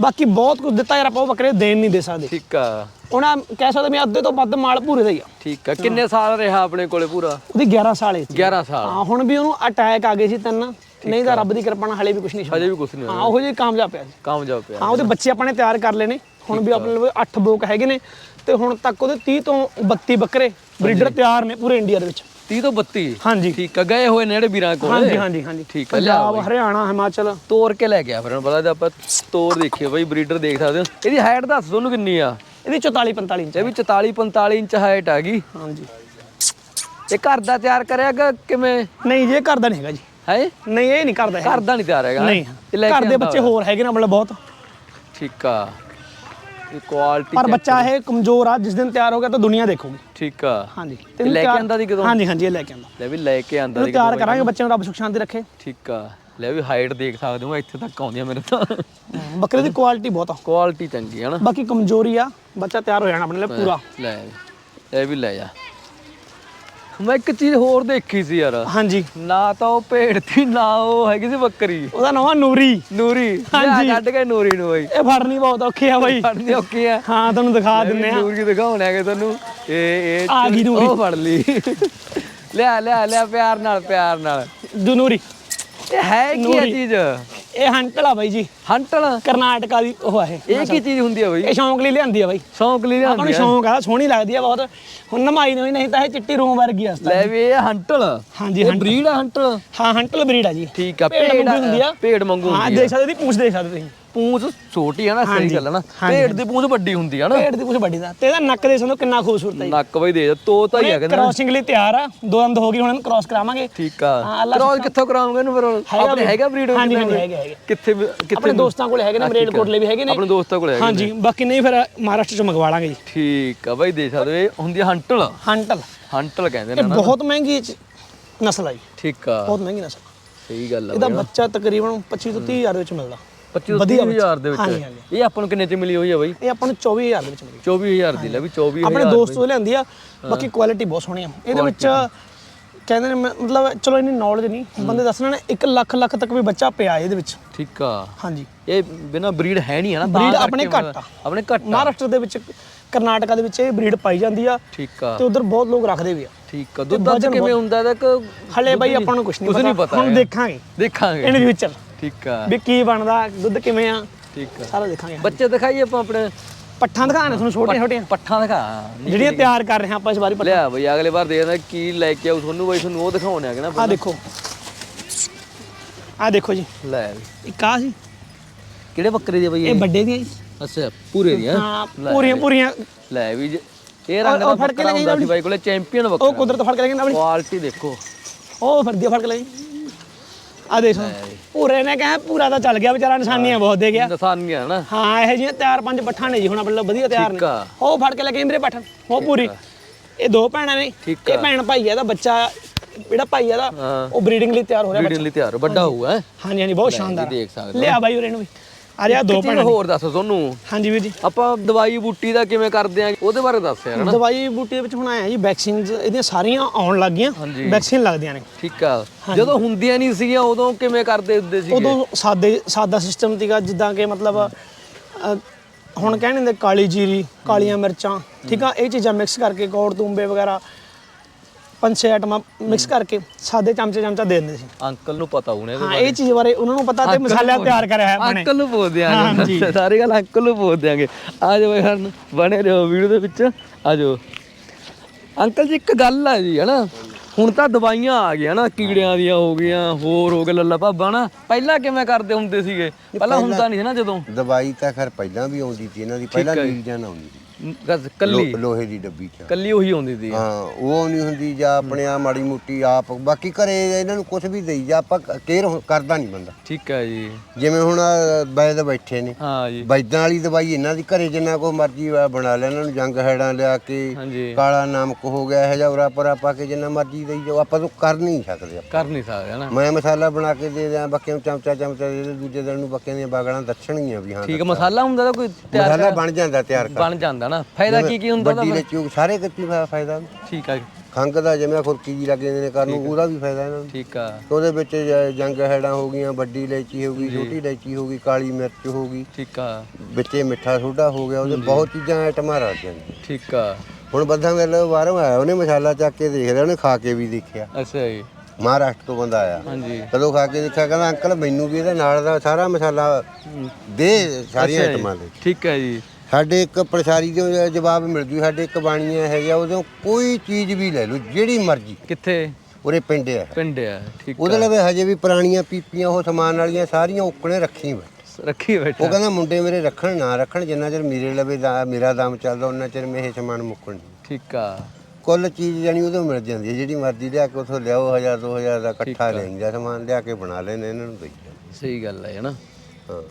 [SPEAKER 2] ਬਾਕੀ ਬਹੁਤ ਕੁਝ ਦਿੱਤਾ ਯਾਰ ਆਪਾਂ ਉਹ ਬੱਕਰੇ ਦੇਣ ਨਹੀਂ ਦੇ ਸਕਦੇ।
[SPEAKER 1] ਠੀਕ ਆ।
[SPEAKER 2] ਉਹਨਾਂ ਕਹਿ ਸਕਦੇ ਮੈਂ ਅੱਧੇ ਤੋਂ ਵੱਧ ਮਾਲ ਪੂਰੇ ਦਾ ਹੀ ਆ।
[SPEAKER 1] ਠੀਕ ਆ। ਕਿੰਨੇ ਸਾਲ ਰਿਹਾ ਆਪਣੇ ਕੋਲੇ ਪੂਰਾ?
[SPEAKER 2] ਉਹਦੀ 11 ਸਾਲ ਏ
[SPEAKER 1] 11 ਸਾਲ।
[SPEAKER 2] ਹਾਂ ਹੁਣ ਵੀ ਉਹਨੂੰ ਅਟੈਕ ਆ ਗਏ ਸੀ ਤਿੰਨ। ਨਹੀਂ ਤਾਂ ਰੱਬ ਦੀ ਕਿਰਪਾ ਨਾਲ ਹਲੇ ਵੀ ਕੁਝ ਨਹੀਂ
[SPEAKER 1] ਹਜੇ ਵੀ ਕੁਛ ਨਹੀਂ ਹੋਇਆ।
[SPEAKER 2] ਹਾਂ ਉਹ ਜਿਹੀ ਕਾਮਯਾਬ ਪਿਆ ਸੀ।
[SPEAKER 1] ਕਾਮਯਾਬ ਪਿਆ।
[SPEAKER 2] ਹਾਂ ਉਹਦੇ ਬੱਚੇ ਆਪਾਂ ਨੇ ਤਿਆਰ ਕਰ ਲਏ ਨੇ। ਹੁਣ ਵੀ ਆਪਣੇ ਲਵੇ 8 ਬੋਕ ਹੈਗੇ ਨੇ ਤੇ ਹੁਣ ਤੱਕ ਉਹਦੇ 30 ਤੋਂ 32 ਬੱਕਰੇ ਬਰੀਡਰ ਤਿਆਰ ਨੇ ਪੂਰੇ ਇੰਡੀਆ ਦੇ ਵਿੱਚ।
[SPEAKER 1] 30 ਤੋਂ 32
[SPEAKER 2] ਹਾਂਜੀ।
[SPEAKER 1] ਠੀਕ ਆ। ਗਏ ਹੋਏ ਨੇ ਜਿਹੜੇ ਵੀਰਾਂ ਕੋਲ?
[SPEAKER 2] ਹਾਂਜੀ ਹਾਂਜੀ ਹਾਂਜੀ।
[SPEAKER 1] ਠੀਕ ਆ। ਲਿਆ
[SPEAKER 2] ਪੰਜਾਬ ਹਰਿਆਣਾ ਹਿਮਾਚਲ।
[SPEAKER 1] ਤੋੜ ਕੇ ਲੈ ਗਿਆ ਫਿਰ। ਹੁਣ ਪਤਾ ਜੇ ਆਪਾਂ ਤੋੜ ਦੇਖੀਏ ਬਈ ਬਰੀਡਰ ਦੇਖ ਸਕਦੇ ਹੋ। ਇਹਦੀ ਹਾਈਟ ਦੱਸ ਤੁਹਾਨੂੰ ਕਿੰਨੀ ਆ?
[SPEAKER 2] ਇਹਦੀ 44 45 ਇੰਚ
[SPEAKER 1] ਇਹ ਵੀ 44 45 ਇੰਚ ਹਾਈਟ ਆ ਗਈ।
[SPEAKER 2] ਹਾਂਜੀ।
[SPEAKER 1] ਇਹ ਘਰ ਦਾ ਤਿਆਰ ਕਰਿਆਗਾ ਕਿਵੇਂ?
[SPEAKER 2] ਨਹੀਂ ਜੀ ਇਹ ਕਰਦਾ ਨਹੀਂ ਹੈਗਾ ਜੀ।
[SPEAKER 1] ਹੈ?
[SPEAKER 2] ਨਹੀਂ ਇਹ ਨਹੀਂ ਕਰਦਾ
[SPEAKER 1] ਘਰ ਦਾ ਨਹੀਂ ਤਿਆਰ ਹੈਗਾ?
[SPEAKER 2] ਨਹੀਂ
[SPEAKER 1] ਇਹ ਲੈ
[SPEAKER 2] ਘਰ ਦੇ ਬੱਚੇ
[SPEAKER 1] ਹੋਇਆ।
[SPEAKER 2] ਹੋਰ ਹੈਗੇ ਨੇ ਮਤਲਬ ਬਹੁਤ।
[SPEAKER 1] ਠੀਕ ਆ। ਇਹ ਕੁਆਲਿਟੀ
[SPEAKER 2] ਪਰ ਬੱਚਾ ਇਹ ਕਮਜ਼ੋਰ ਆ ਜਿਸ ਦਿਨ ਤਿਆਰ ਹੋ ਗਿਆ ਤਾਂ ਦੁਨੀਆ ਦੇਖੂਗੀ।
[SPEAKER 1] ਠੀਕ ਆ।
[SPEAKER 2] ਹਾਂਜੀ।
[SPEAKER 1] ਲੈ ਕੇ ਆਂਦਾ ਦੀ ਕਦੋਂ?
[SPEAKER 2] ਹਾਂਜੀ ਹਾਂਜੀ ਇਹ ਲੈ ਕੇ ਆਂਦਾ।
[SPEAKER 1] ਲੈ ਵੀ ਲੈ ਕੇ ਆਂਦਾ
[SPEAKER 2] ਇਹਨੂੰ
[SPEAKER 1] ਦੀ
[SPEAKER 2] ਤਿਆਰ ਕਰਾਂਗੇ ਬੱਚੇ ਨੂੰ ਰੱਬ ਸੁਖ ਸ਼ਾਂਤੀ ਰੱਖੇ।
[SPEAKER 1] ਠੀਕ ਆ। ਲੈ ਵੀ ਹਾਈਟ ਦੇਖ ਸਕਦੇ ਹੋ ਇੱਥੇ ਤੱਕ ਆਉਂਦੀ ਆ ਮੇਰੇ ਤਾਂ।
[SPEAKER 2] ਬੱਕਰੇ ਦੀ ਕੁਆਲਿਟੀ ਬਹੁਤ ਆ।
[SPEAKER 1] ਕੁਆਲਿਟੀ ਚੰਗੀ ਹੈ ਨਾ।
[SPEAKER 2] ਬਾਕੀ ਕਮਜ਼ੋਰੀ ਆ ਬੱਚਾ ਤਿਆਰ ਹੋ ਜਾਣਾ ਆਪਣੇ ਲਈ ਪੂਰਾ।
[SPEAKER 1] ਲੈ ਇਹ ਵੀ ਲੈ ਜਾ। ਮੈਂ ਇੱਕ ਚੀਜ਼ ਹੋਰ ਦੇਖੀ ਸੀ ਯਾਰ।
[SPEAKER 2] ਹਾਂਜੀ।
[SPEAKER 1] ਨਾ ਤਾਂ ਉਹ ਭੇਡ ਸੀ ਨਾ ਉਹ ਹੈਗੀ ਸੀ ਬੱਕਰੀ।
[SPEAKER 2] ਉਹਦਾ ਨਾਮ ਨੂਰੀ।
[SPEAKER 1] ਨੂਰੀ।
[SPEAKER 2] ਹਾਂਜੀ।
[SPEAKER 1] ਕੱਢ ਕੇ ਨੂਰੀ ਨੂੰ ਬਈ।
[SPEAKER 2] ਇਹ ਫੜਨੀ ਬਹੁਤ ਔਖੀ ਆ ਬਾਈ।
[SPEAKER 1] ਫੜਨੀ ਔਖੀ ਆ।
[SPEAKER 2] ਹਾਂ ਤੁਹਾਨੂੰ ਦਿਖਾ ਦਿੰਨੇ ਆ
[SPEAKER 1] ਨੂਰੀ ਦਿਖਾਉਣਾ ਹੈਗਾ ਤੁਹਾਨੂੰ। ਇਹ ਇਹ
[SPEAKER 2] ਆ ਗਈ ਨੂਰੀ।
[SPEAKER 1] ਉਹ ਫੜ ਲਈ। ਲਿਆ ਲਿਆ ਲਿਆ ਪਿਆਰ ਨਾਲ ਪਿਆਰ ਨਾਲ।
[SPEAKER 2] ਜੋ ਨੂਰੀ
[SPEAKER 1] ਇਹ ਹੈ ਕੀ ਇਹ
[SPEAKER 2] ਨੂਰੀ।
[SPEAKER 1] ਚੀਜ਼?
[SPEAKER 2] ਇਹ ਹੰਟਲ ਆ ਬਾਈ ਜੀ।
[SPEAKER 1] ਹੰਟਲ?
[SPEAKER 2] ਕਰਨਾਟਕਾ ਦੀ ਉਹ ਆ ਇਹ।
[SPEAKER 1] ਇਹ ਕੀ ਚੀਜ਼ ਹੁੰਦੀ ਆ ਬਈ?
[SPEAKER 2] ਇਹ ਸ਼ੌਂਕ ਲਈ ਲਿਆਂਦੀ ਆ ਬਾਈ।
[SPEAKER 1] ਸ਼ੌਂਕ ਲਈ
[SPEAKER 2] ਆਪਾਂ ਨੂੰ
[SPEAKER 1] ਲਿਆਂਦੀ ਆ।
[SPEAKER 2] ਸ਼ੌਂਕ ਆ ਸੋਹਣੀ ਲੱਗਦੀ ਆ ਬਹੁਤ। ਹੁਣ ਨਮਾਈ ਨਹੀਂ ਨਹੀਂ ਤਾਂ ਇਹ ਚਿੱਟੀ ਰੂਮ ਵਰਗੀ ਆ
[SPEAKER 1] ਲੈ ਵੀ ਇਹ ਹੰਟਲ?
[SPEAKER 2] ਹਾਂਜੀ, ਹੰਟਲ।
[SPEAKER 1] ਬਰੀਡ ਆ ਹੰਟਲ?
[SPEAKER 2] ਹਾਂ ਹੰਟਲ ਬਰੀਡ ਆ ਜੀ।
[SPEAKER 1] ਠੀਕ ਆ
[SPEAKER 2] ਭੇਡ
[SPEAKER 1] ਭੇਡ
[SPEAKER 2] ਵਾਂਗੂ ਹੁੰਦੀ ਆ।
[SPEAKER 1] ਭੇਡ ਵਾਂਗੂ
[SPEAKER 2] ਹਾਂ
[SPEAKER 1] ਹੁੰਦੀ ਆ।
[SPEAKER 2] ਦੇਖ ਸਕਦੇ ਦੀ ਪੂੰਛ ਦੇਖ ਸਕਦੇ ਤੁਸੀਂ।
[SPEAKER 1] ਪੂੰਛ ਛੋਟੀ ਆ ਨਾ ਸਹੀ ਗੱਲ ਆ ਨਾ। ਭੇਡ ਦੀ ਪੂੰਛ ਵੱਡੀ ਹੁੰਦੀ ਆ ਨਾ।
[SPEAKER 2] ਭੇਡ ਦੀ ਪੂੰਛ ਵੱਡੀ ਦਾ ਤੇ ਇਹਦਾ ਨੱਕ ਦੇ ਸੰਦੋ ਕਿੰਨਾ ਖੂਬਸੂਰਤ ਹੈ
[SPEAKER 1] ਨੱਕ ਬਈ ਦੇ ਤੋ ਤਾਂ ਹੀ ਆ ਕਹਿੰਦੇ।
[SPEAKER 2] ਕ੍ਰਾਸਿੰਗ ਲਈ ਤਿਆਰ ਆ। ਦੋ ਦੰਦ ਹੋ ਗਈ ਹੁਣ ਇਹਨੂੰ ਕ੍ਰਾਸ ਕਰਾਵਾਂਗੇ।
[SPEAKER 1] ਠੀਕ ਆ। ਕ੍ਰੋਸ ਕਿੱਥੋਂ ਕਰਾਉਂਗੇ ਇਹਨੂੰ ਫਿਰ? ਆਪਣੇ। ਹੈਗਾ ਬਰੀਡ
[SPEAKER 2] ਹਾਂਜੀ, ਹਾਂਜੀ, ਹੈਗੇ, ਹੈਗੇ।
[SPEAKER 1] ਕਿੱਥੇ ਕਿੱਥੇ
[SPEAKER 2] ਆਪਣੇ ਦੋਸਤਾਂ ਕੋਲੇ ਹੈਗੇ ਨੇ ਮਰੇਡ ਕੋਟਲੇ ਵੀ ਹੈਗੇ ਨੇ।
[SPEAKER 1] ਆਪਣੇ ਦੋਸਤਾਂ ਕੋਲ ਹੈਗੇ
[SPEAKER 2] ਹਾਂਜੀ ਬਾਕੀ ਨਹੀਂ ਫਿਰ ਮਹਾਰਾਸ਼ਟਰ ਚ ਮੰਗਵਾ ਲਾਂਗੇ ਜੀ।
[SPEAKER 1] ਠੀਕ ਆ ਬਈ ਦੇਖ ਸਕਦੇ ਹੁੰਦੀ ਹੰਟਲ।
[SPEAKER 2] ਹੰਟਲ।
[SPEAKER 1] ਹੰਟਲ ਕਹਿੰਦੇ ਨੇ ਨਾ।
[SPEAKER 2] ਬਹੁਤ ਮਹਿੰਗੀ ਨਸਲ ਆ ਜੀ।
[SPEAKER 1] ਠੀਕ ਆ।
[SPEAKER 2] ਬਹੁਤ ਮਹਿੰਗੀ ਨਸਲ।
[SPEAKER 1] ਸਹੀ ਗੱਲ ਆ
[SPEAKER 2] ਇਹਦਾ ਬੱਚਾ ਤਕਰੀਬਨ 25 ਤੋਂ 30 ਹਜ਼ਾਰ ਵਿੱਚ ਮਿਲਦਾ।
[SPEAKER 1] 25
[SPEAKER 2] ਵਧੀਆ
[SPEAKER 1] ਹਜ਼ਾਰ ਦੇ
[SPEAKER 2] ਹਾਂਜੀ,
[SPEAKER 1] ਵਿੱਚ।
[SPEAKER 2] ਹਾਂਜੀ।
[SPEAKER 1] ਇਹ ਆਪਾਂ ਨੂੰ ਕਿੰਨੇ ਚ ਮਿਲੀ ਹੋਈ ਆ ਬਈ?
[SPEAKER 2] ਇਹ ਆਪਾਂ ਨੂੰ 24000 ਦੇ ਵਿੱਚ ਮਿਲਦੀ
[SPEAKER 1] 24000 ਦੀ ਲੈ ਵੀ 24000
[SPEAKER 2] ਆਪਣੇ ਦੋਸਤ ਤੋਂ ਲਿਆਂਦੀ ਆ ਬਾਕੀ ਕੁਆਲਿਟੀ ਬਹੁਤ ਸੋਹਣੀ ਆ। ਇਹਦੇ ਵਿੱਚ ਕਹਿੰਦੇ ਨੇ ਮੈਂ- ਮਤਲਬ ਚਲੋ ਇੰਨੀ ਨੌਲੇਜ ਨਹੀਂ ਬੰਦੇ ਦੱਸਣਾ ਨੇ 1 ਲੱਖ ਲੱਖ ਤੱਕ ਵੀ ਬੱਚਾ ਪਿਆ ਇਹਦੇ ਵਿੱਚ।
[SPEAKER 1] ਠੀਕ ਆ।
[SPEAKER 2] ਹਾਂਜੀ।
[SPEAKER 1] ਇਹ ਬਿਨਾ ਬਰੀਡ ਹੈ ਨਹੀਂ ਹੈ ਨਾ ਤਾਂ
[SPEAKER 2] ਬਰੀਡ
[SPEAKER 1] ਕਰਕੇ
[SPEAKER 2] ਆਪਣੇ ਘੱਟ ਆ।
[SPEAKER 1] ਆਪਣੇ ਘੱਟ ਆ।
[SPEAKER 2] ਮਹਾਰਾਸ਼ਟਰ ਦੇ ਵਿੱਚ ਕਰਨਾਟਕਾ ਦੇ ਵਿੱਚ ਇਹ ਬਰੀਡ ਪਾਈ ਜਾਂਦੀ ਆ
[SPEAKER 1] ਠੀਕ ਆ।
[SPEAKER 2] ਤੇ ਉਧਰ ਬਹੁਤ ਲੋਕ ਰੱਖਦੇ ਵੀ ਆ।
[SPEAKER 1] ਠੀਕ ਆ। ਦੁੱਧ ਕਿਵੇਂ ਹੁੰਦਾ ਇਹਦਾ? ਕਿ
[SPEAKER 2] ਹਲੇ ਬਾਈ ਆਪਾਂ ਨੂੰ ਕੁਝ
[SPEAKER 1] ਕੁਛ ਨਹੀਂ ਪਤਾ
[SPEAKER 2] ਹੁਣ। ਦੇਖਾਂਗੇ।
[SPEAKER 1] ਦੇਖਾਂਗੇ।
[SPEAKER 2] ਇਨ ਫਿਊਚਰ
[SPEAKER 1] ਠੀਕ ਆ।
[SPEAKER 2] ਵੀ ਕੀ ਬਣਦਾ ਦੁੱਧ ਕਿਵੇਂ ਆ
[SPEAKER 1] ਠੀਕ ਆ।
[SPEAKER 2] ਸਾਰਾ ਦੇਖਾਂਗੇ।
[SPEAKER 1] ਬੱਚੇ ਦਿਖਾਈਏ ਆਪਾਂ ਆਪਣੇ
[SPEAKER 2] ਪੱਠਾਂ ਦਿਖਾਣੇ ਤੁਹਾਨੂੰ ਛੋਟੀਆਂ ਛੋਟੀਆਂ।
[SPEAKER 1] ਪੱਠਾਂ ਦਿਖਾ।
[SPEAKER 2] ਜਿਹੜੀਆਂ ਤਿਆਰ ਕਰ ਰਹੇ ਹਾਂ ਆਪਾਂ ਇਸ ਵਾਰੀ ਪੱਠਾਂ।
[SPEAKER 1] ਲਿਆ ਬਈ ਅਗਲੇ ਵਾਰ ਦੇਖਦਾ ਕੀ ਲੈ ਕੇ ਆਉ ਤੁਹਾਨੂੰ ਬਈ ਤੁਹਾਨੂੰ ਉਹ ਦਿਖਾਉਣੇ ਹੈਗੇ ਨਾ
[SPEAKER 2] ਆ ਦੇਖੋ। ਆ ਦੇਖੋ ਜੀ।
[SPEAKER 1] ਲੈ।
[SPEAKER 2] ਇੱਕ ਆ ਸੀ।
[SPEAKER 1] ਕਿਹੜੇ ਬੱਕਰੇ ਦੀ ਆ ਬਈ
[SPEAKER 2] ਇਹ?
[SPEAKER 1] ਇਹ
[SPEAKER 2] ਵੱਡੇ ਦੀਆਂ ਜੀ।
[SPEAKER 1] ਅੱਛਾ ਪੂਰੇ ਦੀ
[SPEAKER 2] ਹਾਂ ਪੂਰੀਆਂ ਪੂਰੀਆਂ
[SPEAKER 1] ਲੈ ਵੀ ਜੇ- ਇਹ ਰੰਗ ਦਾ
[SPEAKER 2] ਉਹ ਫੜ ਕੇ ਲੈ
[SPEAKER 1] ਸੀ ਬਾਈ ਕੋਲੇ ਚੈਂਪੀਅਨ
[SPEAKER 2] ਉਹ
[SPEAKER 1] ਬੱਕਰਾ।
[SPEAKER 2] ਕੁਦਰਤ ਫੜ ਕੇ ਲੈ ਕੇ ਆਪਣੀ
[SPEAKER 1] ਕੁਆਲਿਟੀ ਦੇਖੋ।
[SPEAKER 2] ਉਹ ਫਿਰਦੀ ਆ ਫੜ ਕੇ ਲੈ ਆ ਦੇਖੋ। ਪੂਰੇ ਨੇ ਕਹਾ ਪੂਰਾ ਤਾਂ ਚੱਲ ਗਿਆ ਵਿਚਾਰਾ ਨਿਸ਼ਾਨੀਆਂ ਬਹੁਤ ਦੇ ਗਿਆ।
[SPEAKER 1] ਨਿਸ਼ਾਨੀਆਂ ਨਾ।
[SPEAKER 2] ਹਾਂ ਇਹ ਜਿਹੀਆਂ ਤਿਆਰ ਪੰਜ ਪੱਠਾਂ ਨੇ ਜੀ ਹੁਣ ਆਪਣੇ ਵਧੀਆ ਤਿਆਰ ਨੇ। ਉਹ ਫੜ ਕੇ ਲੈ ਕੇ ਮੇਰੇ ਪੱਠਾ ਉਹ ਪੂਰੀ। ਇਹ ਦੋ ਭੈਣਾਂ ਨੇ ਇਹ ਭੈਣ ਭਾਈ ਆ ਇਹਦਾ ਬੱਚਾ ਜਿਹੜਾ ਭਾਈ ਆ ਇਹਦਾ
[SPEAKER 1] ਹਾਂ।
[SPEAKER 2] ਉਹ ਬਰੀਡਿੰਗ ਲਈ ਤਿਆਰ ਹੋ ਰਿਹਾ
[SPEAKER 1] ਬਰੀਡਿੰਗ ਲਈ ਤਿਆਰ ਵੱਡਾ ਹੋਊਗਾ ਹੈ?
[SPEAKER 2] ਹਾਂਜੀ ਹਾਂਜੀ ਬਹੁਤ ਸ਼ਾਨਦਾਰ।
[SPEAKER 1] ਦੇਖ ਸਕਦੇ
[SPEAKER 2] ਲਿਆ ਬਾਈ ਉਰੇ ਨੂੰ ਵੀ। ਆ ਰਿਹਾ ਦੋ ਭੈਣਾਂ।
[SPEAKER 1] ਹੋਰ ਦੱਸ ਤੁਹਾਨੂੰ
[SPEAKER 2] ਹਾਂਜੀ ਵੀਰ ਜੀ।
[SPEAKER 1] ਆਪਾਂ ਦਵਾਈ ਬੂਟੀ ਦਾ ਕਿਵੇਂ ਕਰਦੇ ਆ? ਉਹਦੇ ਬਾਰੇ ਦੱਸ ਯਾਰ ਹਨਾ?
[SPEAKER 2] ਦਵਾਈ ਬੂਟੀ ਵਿੱਚ ਹੁਣ ਆਇਆ ਜੀ ਵੈਕਸੀਨ ਇਹਦੀਆਂ ਸਾਰੀਆਂ ਆਉਣ ਲੱਗ ਗਈਆਂ
[SPEAKER 1] ਹਾਂਜੀ।
[SPEAKER 2] ਵੈਕਸੀਨ ਲੱਗਦੀਆਂ ਨੇ।
[SPEAKER 1] ਠੀਕ ਆ। ਜਦੋਂ ਹੁੰਦੀਆਂ ਨਹੀਂ ਸੀਗੀਆਂ ਉਦੋਂ ਕਿਵੇਂ ਕਰਦੇ ਹੁੰਦੇ ਸੀਗੇ?
[SPEAKER 2] ਉਦੋਂ ਸਾਦੇ ਸਾਦਾ ਸਿਸਟਮ ਸੀਗਾ ਜਿੱਦਾਂ ਕਿ ਮਤਲਬ ਅ, ਹੁਣ ਕਹਿੰਦੇ ਨੇ ਕਾਲੀ ਜੀਰੀ ਕਾਲੀਆਂ ਮਿਰਚਾਂ ਠੀਕ ਆ? ਇਹ ਚੀਜ਼ਾਂ ਮਿਕਸ ਕਰਕੇ ਗੋੜ ਤੂੰਬੇ ਵਗੈਰਾ ਪੰਜ ਛੇ ਆਈਟਮਾਂ ਮਿਕਸ ਕਰਕੇ ਸਾਦੇ ਚਮਚੇ ਚਮਚਾ ਦੇ ਦਿੰਦੇ ਸੀ।
[SPEAKER 1] ਅੰਕਲ ਨੂੰ ਪਤਾ ਹੋਣੇ
[SPEAKER 2] ਹਾਂ ਇਹ ਚੀਜ਼ ਬਾਰੇ ਉਹਨਾਂ ਨੂੰ ਪਤਾ ਤੇ ਮਸਾਲਾ ਤਿਆਰ ਕਰਿਆ ਹੈ ਆਪਣੇ।
[SPEAKER 1] ਅੰਕਲ ਨੂੰ ਪੁੱਛ
[SPEAKER 2] ਹਾਂਜੀ।
[SPEAKER 1] ਦਿਆਂਗੇ ਸਾਰੀ ਗੱਲ ਅੰਕਲ ਨੂੰ ਪੁੱਛ ਦਿਆਂਗੇ ਆ ਜਾਓ ਹਨ ਬਣੇ ਰਹੋ ਵੀਡੀਓ ਦੇ ਵਿੱਚ। ਆ ਜਾਓ। ਅੰਕਲ ਜੀ ਇੱਕ ਗੱਲ ਆ ਜੀ ਹਨਾ? ਹੁਣ ਤਾਂ ਦਵਾਈਆਂ ਆ ਗਈਆਂ ਨਾ ਕੀੜਿਆਂ ਦੀਆਂ ਹੋ ਗਈਆਂ ਹੋਰ ਹੋ ਗਏ ਲੱਲਾ ਭਾਬਾ ਨਾ ਪਹਿਲਾਂ ਕਿਵੇਂ ਕਰਦੇ ਹੁੰਦੇ ਸੀਗੇ? ਪਹਿਲਾਂ ਹੁੰਦਾ ਨਹੀਂ ਸੀ ਨਾ ਜਦੋਂ।
[SPEAKER 3] ਦਵਾਈ ਤਾਂ ਖੈਰ ਪਹਿਲਾਂ ਵੀ ਆਉਂਦੀ ਸੀ ਇਹਨਾਂ ਦੀ ਪਹਿਲਾਂ ਨੀਲ ਜਾਨ ਆਉਂਦੀ ਸੀ।
[SPEAKER 1] ਗਸ ਕੱਲੀ।
[SPEAKER 3] ਲੋ- ਲੋਹੇ ਦੀ ਡੱਬੀ ਚ।
[SPEAKER 1] ਕੱਲੀ ਉਹੀ ਆਉਂਦੀ ਸੀ
[SPEAKER 3] ਹਾਂ ਉਹ ਨਹੀਂ ਹੁੰਦੀ ਜਾਂ ਆਪਣੇ ਆ ਮਾੜੀ ਮੋਟੀ ਆਪ ਬਾਕੀ ਘਰੇ ਇਹਨਾਂ ਨੂੰ ਕੁਝ ਵੀ ਦੇਈ ਜਾ ਆਪਾਂ ਕੇਅਰ ਕਰਦਾ ਨਹੀਂ ਬੰਦਾ।
[SPEAKER 1] ਠੀਕ ਹੈ ਜੀ।
[SPEAKER 3] ਜਿਵੇਂ ਹੁਣ ਆਹ ਵੈਦ ਬੈਠੇ ਨੇ।
[SPEAKER 1] ਹਾਂ ਜੀ।
[SPEAKER 3] ਵੈਦਾਂ ਵਾਲੀ ਦਵਾਈ ਇਹਨਾਂ ਦੀ ਘਰੇ ਜਿੰਨਾ ਕੋ ਮਰਜ਼ੀ ਬਣਾ ਲੈ ਇਹਨਾਂ ਨੂੰ ਜੰਗ ਹੈੜਾਂ ਲਿਆ ਕੇ
[SPEAKER 1] ਹਾਂਜੀ
[SPEAKER 3] ਕਾਲਾ ਨਮਕ ਹੋ ਗਿਆ ਇਹ ਜਾਂ ਪਰਾ ਪਾ ਕੇ ਜਿੰਨਾ ਮਰਜ਼ੀ ਦੇਈ ਜਾਓ ਆਪਾਂ ਤੋਂ ਕਰ ਨਹੀਂ ਸਕਦੇ ਆਪਾਂ।
[SPEAKER 1] ਕਰ ਨਹੀਂ ਸਕਦੇ ਨਾ
[SPEAKER 3] ਮੈਂ ਮਸਾਲਾ ਬਣਾ ਕੇ ਦੇ ਦਿਆਂ ਬੱਕਿਆਂ ਨੂੰ ਚਮਚਾ ਚਮਚਾ ਦੇ ਦੇ ਦੂਜੇ ਦਿਨ ਨੂੰ ਬੱਕਿਆਂ ਦੀਆਂ ਬਾਗਲਾਂ ਦੱਸਣਗੀਆਂ ਵੀ ਹਾਂ
[SPEAKER 1] ਠੀਕ ਹੈ ਮਸਾਲਾ ਹੁੰਦਾ ਤਾਂ ਕੋਈ ਤਿਆਰ
[SPEAKER 3] ਮਸਾਲਾ ਬਣ ਜਾਂਦਾ ਤਿਆਰ ਕਰ
[SPEAKER 1] ਬਣ ਜਾਂਦਾ ਨਾ। ਫਾਇਦਾ ਕੀ ਕੀ ਹੁੰਦਾ
[SPEAKER 3] ਵੱਡੀ ਵਿੱਚ ਉਹ ਸਾਰੇ ਕੱਚੀ ਫਾਇਦਾ।
[SPEAKER 1] ਠੀਕ ਹੈ
[SPEAKER 3] ਖੰਗ ਦਾ ਜਿਵੇਂ ਖੁਰਕੀ ਜੀ ਲੱਗ ਜਾਂਦੇ ਨੇ ਕਰਨ ਨੂੰ ਉਹਦਾ ਵੀ ਫਾਇਦਾ ਇਹਨਾਂ ਨੂੰ।
[SPEAKER 1] ਠੀਕ ਆ।
[SPEAKER 3] ਉਹਦੇ ਵਿੱਚ ਜ- ਜੰਗ ਹੈੜਾਂ ਹੋ ਗਈਆਂ ਵੱਡੀ ਇਲਾਇਚੀ ਹੋ ਗਈ ਛੋਟੀ ਇਲਾਇਚੀ ਹੋ ਗਈ ਕਾਲੀ ਮਿਰਚ ਹੋ ਗਈ।
[SPEAKER 1] ਠੀਕ ਆ।
[SPEAKER 3] ਵਿੱਚੇ ਮਿੱਠਾ ਸੋਡਾ ਹੋ ਗਿਆ ਉਹਦੇ ਬਹੁਤ ਚੀਜ਼ਾਂ ਆਈਟਮਾਂ ਰਲ ਜਾਂਦੀਆਂ
[SPEAKER 1] ਠੀਕ ਆ।
[SPEAKER 3] ਹੁਣ ਬੰਦਾ ਮੇਰੇ ਨਾਲ ਬਾਹਰੋਂ ਆਇਆ ਉਹਨੇ ਮਸਾਲਾ ਚੱਕ ਕੇ ਦੇਖ ਲਿਆ ਉਹਨੇ ਖਾ ਕੇ ਵੀ ਦੇਖਿਆ।
[SPEAKER 1] ਅੱਛਾ ਜੀ।
[SPEAKER 3] ਮਹਾਰਾਸ਼ਟਰ ਤੋਂ ਬੰਦਾ ਆਇਆ।
[SPEAKER 1] ਹਾਂਜੀ।
[SPEAKER 3] ਕਦੋਂ ਖਾ ਕੇ ਦੇਖਿਆ ਕਹਿੰਦਾ ਅੰਕਲ ਮੈਨੂੰ ਵੀ ਇਹਦੇ ਨਾਲ ਦਾ ਸਾਰਾ ਮਸਾਲਾ ਦੇ ਸਾਰੀਆਂ
[SPEAKER 1] ਅੱਛਾ ਜੀ,
[SPEAKER 3] ਆਈਟਮਾਂ ਦੇ।
[SPEAKER 1] ਠੀਕ ਹੈ ਜੀ।
[SPEAKER 3] ਸਾਡੇ ਇੱਕ ਪ੍ਰਸਾਰੀ ਦੇ ਜਵਾਬ ਮਿਲ ਜੂ ਸਾਡੇ ਇੱਕ ਬਾਣੀਆਂ ਹੈਗੇ ਉਹਦੇ ਕੋਈ ਚੀਜ਼ ਵੀ ਲੈ ਲਓ ਜਿਹੜੀ ਮਰਜ਼ੀ।
[SPEAKER 1] ਕਿੱਥੇ?
[SPEAKER 3] ਉਹਦੇ ਪਿੰਡ ਆ।
[SPEAKER 1] ਪਿੰਡ ਆ ਠੀਕ
[SPEAKER 3] ਉਹਦੇ ਲਵੇ ਹਜੇ ਵੀ ਪੁਰਾਣੀਆਂ ਪੀਪੀਆਂ ਉਹ ਸਮਾਨ ਵਾਲੀਆਂ ਸਾਰੀਆਂ ਉੱਕਣੇ ਰੱਖੀ ਬੈਠੇ।
[SPEAKER 1] ਰੱਖੀ ਬੈਠਾ।
[SPEAKER 3] ਉਹ ਕਹਿੰਦਾ ਮੁੰਡੇ ਮੇਰੇ ਰੱਖਣ ਨਾ ਰੱਖਣ ਜਿੰਨਾ ਚਿਰ ਮੇਰੇ ਲਵੇ ਦਾ ਮੇਰਾ ਦਮ ਚੱਲਦਾ ਉਹਨਾਂ ਚਿਰ ਮੈਂ ਇਹ ਸਮਾਨ ਮੁੱਕਣ
[SPEAKER 1] ਠੀਕ ਆ।
[SPEAKER 3] ਕੁੱਲ ਚੀਜ਼ ਜਾਨੀ ਉਦੋਂ ਮਿਲ ਜਾਂਦੀ ਹੈ ਜਿਹੜੀ ਮਰਜ਼ੀ ਲਿਆ ਕੇ ਉਥੋਂ ਲਿਆਓ 1000 2000 ਦਾ ਇਕੱਠਾ ਲੈਂਦਾ ਸਮਾਨ ਲਿਆ ਕੇ ਬਣਾ ਲੈਣੇ ਇਹਨਾਂ ਨੂੰ ਦੇਈ ਜਾਓ।
[SPEAKER 1] ਸਹੀ ਗੱਲ ਹੈ ਨਾ?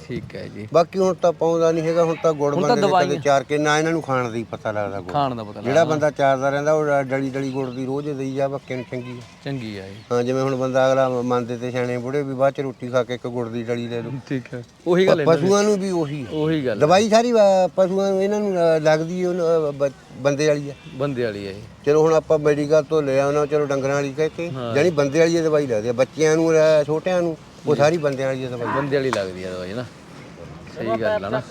[SPEAKER 1] ਠੀਕ ਹੈ ਜੀ।
[SPEAKER 3] ਬਾਕੀ ਹੁਣ ਤਾਂ ਪਾਉਂਦਾ ਨਹੀਂ ਹੈਗਾ ਹੁਣ ਤਾਂ ਗੁੜ ਬੰਦੇ ਨੇ। ਕਦੇ ਚਾਰ ਕੇ ਨਾ ਇਹਨਾਂ ਨੂੰ ਖਾਣ ਦਾ ਪਤਾ ਲੱਗਦਾ ਗੁੜ।
[SPEAKER 1] ਖਾਣ ਦਾ ਪਤਾ
[SPEAKER 3] ਜਿਹੜਾ ਬੰਦਾ ਚਾਰਦਾ ਰਹਿੰਦਾ ਉਹ ਡਲੀ ਡਲੀ ਗੁੜ ਦੀ ਰੋਜ਼ ਦੇਈ ਜਾ ਬੱਕੇ ਨੂੰ ਚੰਗੀ ਆ।
[SPEAKER 1] ਚੰਗੀ ਆ ਜੀ।
[SPEAKER 3] ਹਾਂ ਜਿਵੇਂ ਹੁਣ ਬੰਦਾ ਅਗਲਾ ਮੰਨਦੇ ਤੇ ਸਿਆਣੇ ਬੁੜੇ ਵੀ ਬਾਅਦ ਚ ਰੋਟੀ ਖਾ ਕੇ ਇੱਕ ਗੁੜ ਦੀ ਡਲੀ ਲੈ ਲਓ।
[SPEAKER 1] ਠੀਕ ਹੈ। ਉਹੀ ਗੱਲ ਹੈ।
[SPEAKER 3] ਪਸ਼ੂਆਂ ਨੂੰ ਵੀ ਉਹੀ ਆ।
[SPEAKER 1] ਉਹੀ ਗੱਲ
[SPEAKER 3] ਦਵਾਈ ਸਾਰੀ ਪਸ਼ੂਆਂ ਨੂੰ ਇਹਨਾਂ ਨੂੰ ਲੱਗਦੀ ਉਹ ਬੰਦੇ ਵਾਲੀ ਆ।
[SPEAKER 1] ਬੰਦੇ ਵਾਲੀ ਹੈ ਜੀ।
[SPEAKER 3] ਚਲੋ ਹੁਣ ਆਪਾਂ ਮੈਡੀਕਲ ਤੋਂ ਲੈ ਆਉਣਾ ਚਲੋ ਡੰਗਰਾਂ ਵਾਲੀ ਕਹਿ ਕੇ ਜਾਨੀ ਬੰਦੇ ਵਾਲੀ ਦਵਾਈ ਲੱਗਦੀ ਆ ਬੱਚਿਆਂ ਨੂੰ ਛੋਟਿਆਂ ਨੂੰ। ਉਹ ਸਾਰੀ ਬੰਦੇ ਵਾਲੀ ਇਹ ਦਵਾਈ
[SPEAKER 1] ਬੰਦੇ ਵਾਲੀ ਲੱਗਦੀ ਆ ਦਵਾਈ ਨਾ। ਸਹੀ ਗੱਲ ਆ ਨਾ।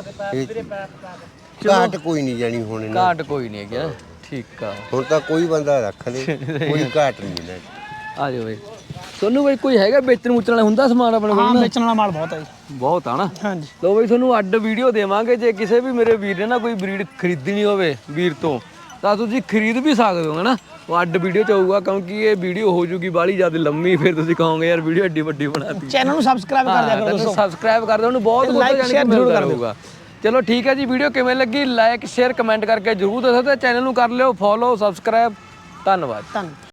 [SPEAKER 3] ਘਾਟ ਕੋਈ ਨਹੀਂ ਜਾਣੀ ਹੁਣ ਇਹਨਾਂ
[SPEAKER 1] ਘਾਟ ਕੋਈ ਨਹੀਂ ਹੈਗੀ ਠੀਕ ਆ।
[SPEAKER 3] ਹੁਣ ਤਾਂ ਕੋਈ ਬੰਦਾ ਰੱਖ ਲੇ ਕੋਈ ਘਾਟ ਨਹੀਂ ਇਹਨਾਂ 'ਚ।
[SPEAKER 1] ਆ ਜਾਓ ਬਈ। ਤੁਹਾਨੂੰ ਬਈ ਕੋਈ ਹੈਗਾ ਵੇਚਣ ਮੁੱਚਣ ਵਾਲਾ ਹੁੰਦਾ ਸਮਾਨ ਆਪਣੇ ਕੋਲ
[SPEAKER 2] ਹਾਂ ਵੇਚਣ ਵਾਲਾ ਮਾਲ ਬਹੁਤ ਹੈ ਜੀ।
[SPEAKER 1] ਬਹੁਤ ਆ ਨਾ?
[SPEAKER 2] ਹਾਂਜੀ।
[SPEAKER 1] ਲੋ ਬਈ ਤੁਹਾਨੂੰ ਅੱਡ ਵੀਡੀਓ ਦੇਵਾਂਗੇ। ਜੇ ਕਿਸੇ ਵੀ ਮੇਰੇ ਵੀਰ ਨੇ ਨਾ ਕੋਈ ਬਰੀਡ ਖਰੀਦਣੀ ਹੋਵੇ ਵੀਰ ਤੋਂ ਤਾਂ ਤੁਸੀਂ ਖਰੀਦ ਵੀ ਸਕਦੇ ਹੋ ਨਾ? ਉਹ ਅੱਡ ਵੀਡੀਓ ਚ ਆਊਗਾ ਕਿਉਂਕਿ ਇਹ ਵੀਡੀਓ ਹੋ ਜੂਗੀ ਬਾਲੀ ਜ਼ਿਆਦਾ ਲੰਮੀ ਫਿਰ ਤੁਸੀਂ ਕਹੋਗੇ ਯਾਰ ਵੀਡੀਓ ਐਡੀ ਵੱਡੀ ਬਣਾਤੀ
[SPEAKER 2] ਚੈਨਲ ਨੂੰ ਸਬਸਕ੍ਰਾਈਬ ਕਰ ਦਿਆ ਕਰੋ ਦੋਸਤੋ।
[SPEAKER 1] ਸਬਸਕ੍ਰਾਈਬ ਕਰ ਦਿਓ ਉਹਨੂੰ ਬਹੁਤ ਬਹੁਤ
[SPEAKER 2] like,
[SPEAKER 1] ਜਾਣੀ
[SPEAKER 2] share
[SPEAKER 1] ਕਿ
[SPEAKER 2] ਜ਼ਰੂਰ ਕਰ ਦਿਓ।
[SPEAKER 1] ਚਲੋ ਠੀਕ ਹੈ ਜੀ ਵੀਡੀਓ ਕਿਵੇਂ ਲੱਗੀ? ਲਾਈਕ ਸ਼ੇਅਰ ਕਮੈਂਟ ਕਰਕੇ ਜਰੂਰ ਦੱਸੋ ਤੇ ਚੈਨਲ ਨੂੰ ਕਰ ਲਿਓ ਫੋਲੋ ਸਬਸਕ੍ਰਾਈਬ ਧੰਨਵਾਦ।
[SPEAKER 2] ਧੰਨਵਾਦ।